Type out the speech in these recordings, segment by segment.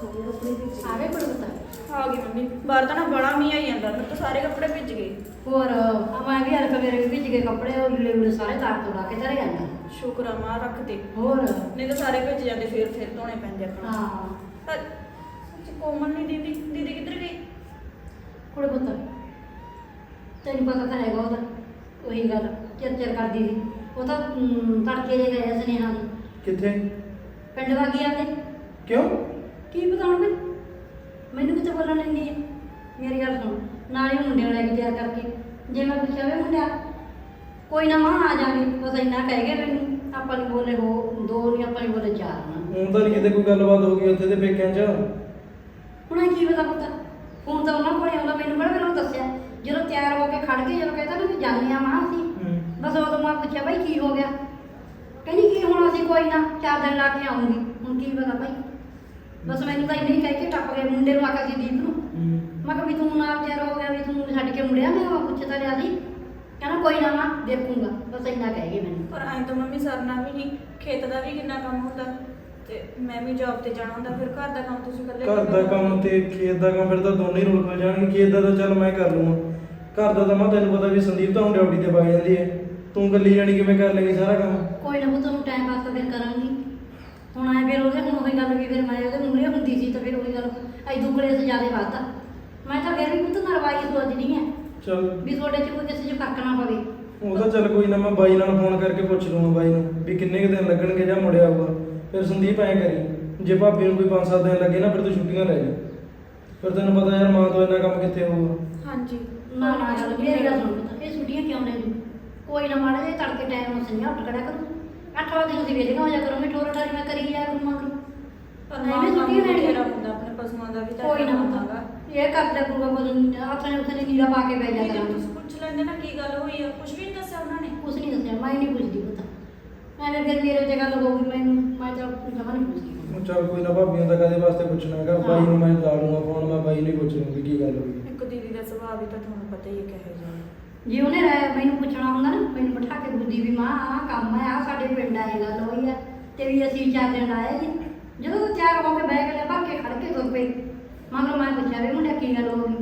ਸਾਰੇ ਕੱਪੜੇ ਭਿੱਜ ਆ ਗਏ ਕੁੜਮਤਾ ਆ ਗਈ ਮੰਮੀ। ਬਾਹਰ ਤਾਂ ਨਾ ਬੜਾ ਮੀਂਹ ਆਈ ਜਾਂਦਾ ਮੇਰੇ ਤਾਂ ਸਾਰੇ ਕੱਪੜੇ ਭਿੱਜ ਗਏ। ਹੋਰ ਅਮਾ ਵੀ ਹਲਕ ਮੇਰੇ ਵੀ ਭਿੱਜ ਗਏ ਕੱਪੜੇ ਉਹ ਲੀੜੇ ਲੂੜੇ ਸਾਰੇ ਤਾਰ ਤੋਂ ਲਾ ਕੇ ਧਰੇ ਜਾਂਦੇ। ਸ਼ੁਕਰ ਆ ਮਾਂ ਰੱਖ ਦੇ। ਹੋਰ? ਨਹੀਂ ਤਾਂ ਸਾਰੇ ਭਿੱਜ ਜਾਂਦੇ ਫਿਰ ਫਿਰ ਧੋਣੇ ਪੈਂਦੇ ਆਪਾਂ। ਹਾਂ। ਹਾਂ ਸੱਚ ਕੋਮਲ ਨਹੀਂ ਦੀਦੀ ਦੀਦੀ ਕਿੱਧਰ ਗਈ? ਕੁੜੇ ਪੁੱਤ ਤੈਨੂੰ ਪਤਾ ਤਾਂ ਹੈਗਾ ਉਹਦਾ ਉਹੀ ਗੱਲ ਚਿਰ ਚਿਰ ਕਰਦੀ ਸੀ। ਉਹ ਤਾਂ ਹਮ, ਤੜਕੇ ਦੇ ਗਏ ਸੁਨੇਹਾ ਕਿੱਥੇ? ਪਿੰਡ ਵਾਗੀ ਕਿਉਂ? ਕੀ ਪਤਾ ਹੁਣ ਮੈਨੂੰ ਮੈਨੂੰ ਕਿਤੇ ਬੋਲਣ ਲੈਂਦੀ ਹੈ ਮੇਰੀ ਗੱਲ ਸੁਣ ਨਾਲੇ ਉਹ ਮੁੰਡੇ ਨੂੰ ਲੈ ਕੇ ਤਿਆਰ ਕਰਕੇ। ਜੇ ਮੈਂ ਪੁੱਛਿਆ ਵੇ ਮੁੰਡਿਆ ਕੋਈ ਨਾ ਮਾਂ ਆ ਜਾਵੇ ਬਸ ਇੰਨਾ ਕਹਿ ਗਿਆ ਮੈਨੂੰ ਆਪਾਂ ਨੂੰ ਬੋਲੇ ਹੋ ਦੋ ਨਹੀਂ ਆਪਾਂ ਨੂੰ ਬੋਲੇ ਚਾਰ ਨਾ ਹੁਣ ਤਾਂ ਨਹੀਂ ਕਿਤੇ ਕੋਈ ਗੱਲਬਾਤ ਹੋ ਗਈ ਉੱਥੇ ਦੇ ਪੇਕਿਆਂ 'ਚ? ਹੁਣ ਇਹ ਕੀ ਪਤਾ ਪੁੱਤ? ਫੋਨ ਤਾਂ ਉਹਨਾਂ ਕੋਲੇ ਆਉਂਦਾ ਮੈਨੂੰ ਕਿਹੜਾ ਮੈਨੂੰ ਦੱਸਿਆ। ਜਦੋਂ ਤਿਆਰ ਹੋ ਕੇ ਖੜ ਕੇ ਜਦੋਂ ਕਹਿੰਦਾ ਨਾ ਵੀ ਜਾਂਦੇ ਆ ਮਾਂ ਅਸੀਂ। ਬਸ ਉਦੋਂ ਮੈਂ ਪੁੱਛਿਆ ਭਾਈ ਕੀ ਹੋ ਗਿਆ? ਕਹਿੰਦੀ ਕੀ ਹੋਣਾ ਸੀ ਕੋਈ ਨਾ ਚਾਰ ਦਿਨ ਲਾ ਕੇ ਆਉਂਗੀ। ਹੁਣ ਕੀ ਪਤਾ ਭਾਈ? ਬਸ ਮੈਨੂੰ ਤਾਂ ਇੰਨੇ ਹੀ ਕਹਿ ਕੇ ਟੱਪ ਗਏ ਮੁੰਡੇ ਨੂੰ ਆਖਿਆ ਸੀ ਦੀਪ ਨੂੰ। ਮੈਂ ਕਿਹਾ ਵੀ ਤੂੰ ਨਾਲ ਤਿਆਰ ਹੋ ਗਿਆ ਵੀ ਤੂੰ ਛੱਡ ਕੇ ਮੁੜਿਆ? ਮੈਂ ਕਿਹਾ ਪੁੱਛ ਤਾਂ ਲਿਆ ਸੀ। ਕਹਿੰਦਾ ਕੋਈ ਨਾ ਮਾਂ ਦੇਖੂੰਗਾ। ਬਸ ਇੰਨਾ ਕਹਿ ਗਏ ਮੈਨੂੰ। ਪਰ ਐਂ ਤਾਂ ਮੰਮੀ ਸਰਨਾ ਵੀ ਨਹੀਂ ਖੇਤ ਦਾ ਵੀ ਕਿੰਨਾ ਕੰਮ ਹੁੰਦਾ। ਤੇ ਮੈਂ ਵੀ ਜੌਬ ਤੇ ਜਾਣਾ ਹੁੰਦਾ ਫਿਰ ਘਰ ਦਾ ਕੰਮ ਤੁਸੀਂ ਇਕੱਲੇ ਘਰ ਦਾ ਕੰਮ ਤੇ ਖੇਤ ਦਾ ਕੰਮ ਫਿਰ ਤਾਂ ਦੋਨੇ ਹੀ ਰੁਲ ਪੈ ਜਾਣਗੇ। ਖੇਤ ਦਾ ਤਾਂ ਚੱਲ ਮੈਂ ਕਰ ਲੂੰਗਾ। ਘਰ ਦਾ ਤਾਂ ਮੈਂ ਤੈਨੂੰ ਪਤਾ ਵੀ ਸੰਦੀਪ ਤਾਂ ਹੁਣ ਡਿਊਟੀ ਤੇ ਵਗ ਜਾਂਦੀ ਹੈ। ਤੂੰ ਇਕੱਲੀ ਜਾਣੀ ਕਿਵੇਂ ਕਰ ਲੇਗੀ ਸਾਰਾ ਕੰਮ? ਕੋਈ ਨਾ ਪੁੱਤ ਨੂੰ ਟਾਈਮ ਪਾਸ ਤਾਂ ਫਿਰ ਕਰਾਂਗੀ। ਹੁਣ ਆਏ ਫਿਰ ਉਹਦੇ ਹੁਣ ਉਹੀ ਗੱਲ ਵੀ ਫਿਰ ਮੈਂ ਉਹਦੇ ਮੂਹਰੇ ਹੁੰਦੀ ਸੀ ਤਾਂ ਫਿਰ ਉਹੀ ਗੱਲ ਐ ਦੁਗਲੇ ਸੇ ਜ਼ਿਆਦਾ ਵੱਧਦਾ ਮੈਂ ਤਾਂ ਫਿਰ ਵੀ ਪੁੱਤ ਨਰਵਾਈ ਸੋਚਦੀ ਹੈ ਚੱਲ। ਵੀ ਤੁਹਾਡੇ ਚ ਕੋਈ ਕਿਸੇ ਚ ਫ਼ਰਕ ਨਾ ਪਵੇ। ਉਹ ਤਾਂ ਚੱਲ ਕੋਈ ਨਾ ਮੈਂ ਬਾਈ ਨਾਲ ਫੋਨ ਕਰਕੇ ਪੁੱਛ ਲੂੰਗਾ ਬਾਈ ਨੂੰ ਵੀ ਕਿੰਨੇ ਕੁ ਦਿਨ ਲੱਗਣਗੇ ਜਾਂ ਮੁੜਿਆ ਆਊਗਾ ਫਿਰ ਸੰਦੀਪ ਐਂ ਕਰੀ ਜੇ ਭਾਬੀ ਨੂੰ ਕੋਈ 5-7 ਦਿਨ ਲੱਗੇ ਨਾ ਫਿਰ ਤੂੰ ਛੁੱਟੀਆਂ ਲੈ ਜਾ। ਫਿਰ ਤੈਨੂੰ ਪਤਾ ਯਾਰ ਮਾਂ ਤੋਂ ਇੰਨਾ ਕੰਮ ਕਿੱਥੇ ਹੋਊਗਾ। ਹਾਂਜੀ। ਨਾ ਨਾ ਮੇਰੀ ਗੱਲ ਸੁਣ ਪੁੱਤ, ਇਹ ਛੁੱਟੀਆਂ ਕਿਉਂ ਨੇ ਕੋਈ ਨਾ ਮਾੜਾ ਜਿਹਾ ਤੜਕੇ ਟਾਈਮ ਨਾਲ ਸੰਨਿਆ ਉੱਠ ਖੜਿਆ ਕਰੋ। ਅੱਠ ਵਜੇ ਤੁਸੀਂ ਵੇਲੇ ਹੋ ਜਾ ਕਰੋ ਮੈਂ ਠੋਰ ਠਾਰੀ ਮੈਂ ਕਰੀ ਜਾ ਕਰੂੰ। ਮਗਰ ਪਰ ਮਾਂ ਮੈਂ ਕੰਮ ਛੁੱਟੀਆਂ ਲੈਣੀਆਂ। ਬਥੇਰਾ ਹੁੰਦਾ ਆਪਣੇ ਪਸ਼ੂਆਂ ਦਾ ਵੀ ਤਾਂ ਕੋਈ ਨਾ ਹੁੰਦਾਗਾ। ਇਹ ਕਰਦਾ ਕਰੂਗਾ ਕੋਈ ਹੱਥਾਂ ਨੇ ਉਥੇ ਨੀਰਾ ਪਾ ਕੇ ਬਹਿ ਜਾ ਕਰਾਂਗੇ ਤੁਸੀਂ ਪੁੱਛ ਲੈਂਦੇ ਨਾ ਕੀ ਗੱਲ ਹੋਈ ਆ ਕੁਝ ਵੀ ਨਹੀਂ ਦੱਸਿਆ ਉਹਨਾਂ ਨੇ? ਕੁਛ ਨਹੀਂ ਦੱਸਿਆ ਮੈਂ ਨਹੀਂ ਪੁੱਛਦੀ ਪੁੱਤ। ਐਵੇਂ ਫਿਰ ਮੇਰੇ ਤੇ ਗੱਲ ਹੋ ਗਈ ਮੈਨੂੰ ਮੈਂ ਤਾਂ ਜਮਾ ਨਹੀਂ ਪੁੱਛਦੀ। ਉਹ ਚੱਲ ਕੋਈ ਨਾ ਭਾਬੀ ਨੂੰ ਤਾਂ ਕਦੇ ਵਾਸਤੇ ਪੁੱਛਣਾ ਹੈਗਾ ਬਾਈ ਨੂੰ ਮੈਂ ਲਾ ਲੂੰਗਾ ਫੋਨ ਮੈਂ ਬਾਈ ਨੂੰ ਹੀ ਪੁੱਛ ਲੂੰਗੀ ਕੀ ਗੱਲ ਹੋਈ। ਇੱਕ ਦੀਦੀ ਦਾ ਸੁਭਾਅ ਵੀ ਤਾਂ ਤੁਹਾਨੂੰ ਪਤਾ ਹੀ ਹੈ ਕਿਹੋ ਜਿਹਾ। ਹੈ। ਜੇ ਉਹਨੇ ਰਾਇ- ਮੈਨੂੰ ਪੁੱਛਣਾ ਹੁੰਦਾ ਨਾ ਮੈਨੂੰ ਬਿਠਾ ਕੇ ਬੁੱਧੀ ਵੀ ਮਾਂ ਆਹ ਕੰਮ ਹੈ ਆ ਸਾਡੇ ਪਿੰਡ ਆਏ ਗੱਲ ਹੋਈ ਹੈ ਤੇ ਵੀ ਅਸੀਂ ਚਾਰ ਦਿਨ ਆਏ ਜੀ ਜਦੋਂ ਉਹ ਤਿਆਰ ਹੋ ਕੇ ਬੈਗ ਲੈ ਭਰ ਕੇ ਖੜ ਕੇ ਤੁਰ ਪਏ ਮਗਰ ਮੈਂ ਪੁੱਛਿਆ ਵੀ ਮੁੰਡਿਆ ਕੀ ਗੱਲ ਹੋ ਗਈ?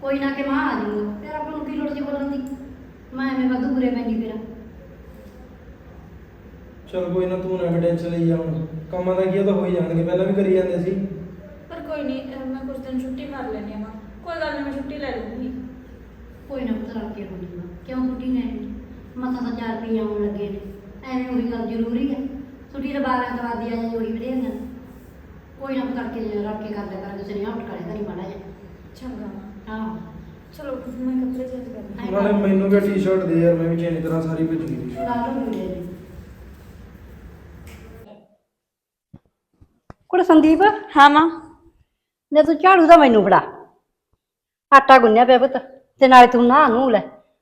ਕੋਈ ਨਾ ਕਿ ਮਾਂ ਆ ਜਾਊਗਾ ਫਿਰ ਆਪਾਂ ਨੂੰ ਕੀ ਲੋੜ ਸੀ ਬੋਲਣ ਦੀ? ਮੈਂ ਐਵੇਂ ਵਾਧੂ ਬੁਰੇ ਪੈਂਦੀ ਫਿਰ। ਚੱਲ ਕੋਈ ਨਾ ਤੂੰ ਨਾ ਟੈਨਸ਼ਨ ਲਈ ਜਾ ਹੁਣ। ਕੰਮਾਂ ਦਾ ਕੀ ਆ, ਉਹ ਤਾਂ ਹੋ ਹੀ ਜਾਣਗੇ ਪਹਿਲਾਂ ਵੀ ਕਰੀ ਜਾਂਦੇ ਸੀ। ਪਰ ਕੋਈ ਨਹੀਂ ਅਹ ਮੈਂ ਕੁਝ ਦਿਨ ਛੁੱਟੀ ਮਾਰ ਲੈਣੀ ਆ ਮਾਂ। ਕੋਈ ਗੱਲ ਨਹੀਂ ਮੈਂ ਛੁੱਟੀ ਲੈ ਲੂੰਗੀ ਕੋਈ ਨਾ ਪੁੱਤ ਰੱਖ ਕੇ ਹੋ ਕਿਉਂ ਛੁੱਟੀ ਲੈਣੀ ਮਸਾਂ ਤਾਂ ਚਾਰ ਰੁਪਈਏ ਆਉਣ ਲੱਗੇ ਨੇ। ਐਵੇਂ ਉਹੀ ਗੱਲ ਜ਼ਰੂਰੀ ਹੈ ਛੁੱਟੀ ਦੇ ਬਾਅਦ ਦਵਾਦੀ ਆ ਜਾਏ ਉਹੀ ਵਧੇ ਹੁੰਦੇ ਕੋਈ ਨਾ ਪੁੱਤ ਰੱਖ ਕੇ ਰੱਖ ਕੇ ਕਰ ਲਿਆ ਕਰਾਂਗੇ ਸਨੇ ਉੱਠ ਕਰੇ ਤਾਂ ਨਹੀਂ ਮਾੜਾ ਜਿਹਾ। ਚੰਗਾ। ਹਾਂ। ਚਲੋ ਮੈਂ ਕੱਪੜੇ ਚੇਂਜ ਕਰਨੀ ਨਾਲੇ ਮੈਨੂੰ ਵੀ ਟੀ-ਸ਼ਰਟ ਦੇ ਯਾਰ ਮੈਂ ਵੀ ਚੇਂਜ ਕਰਾਂ ਸਾਰੀ ਭਿੱਜ ਗਈ ਲਾ ਲਓ ਵੀਰੇ ਕੁੜ ਸੰਦੀਪ? ਹਾਂ ਮਾਂ। ਜੇ ਤੂੰ ਝਾੜੂ ਦਾ ਮੈਨੂੰ ਫੜਾ। ਆਟਾ ਗੁੰਨਿਆ ਪਿਆ ਪੁੱਤ। ਤੇ ਨਾਲੇ ਤੂੰ ਨਹਾ ਨੂੰ ਲੈ।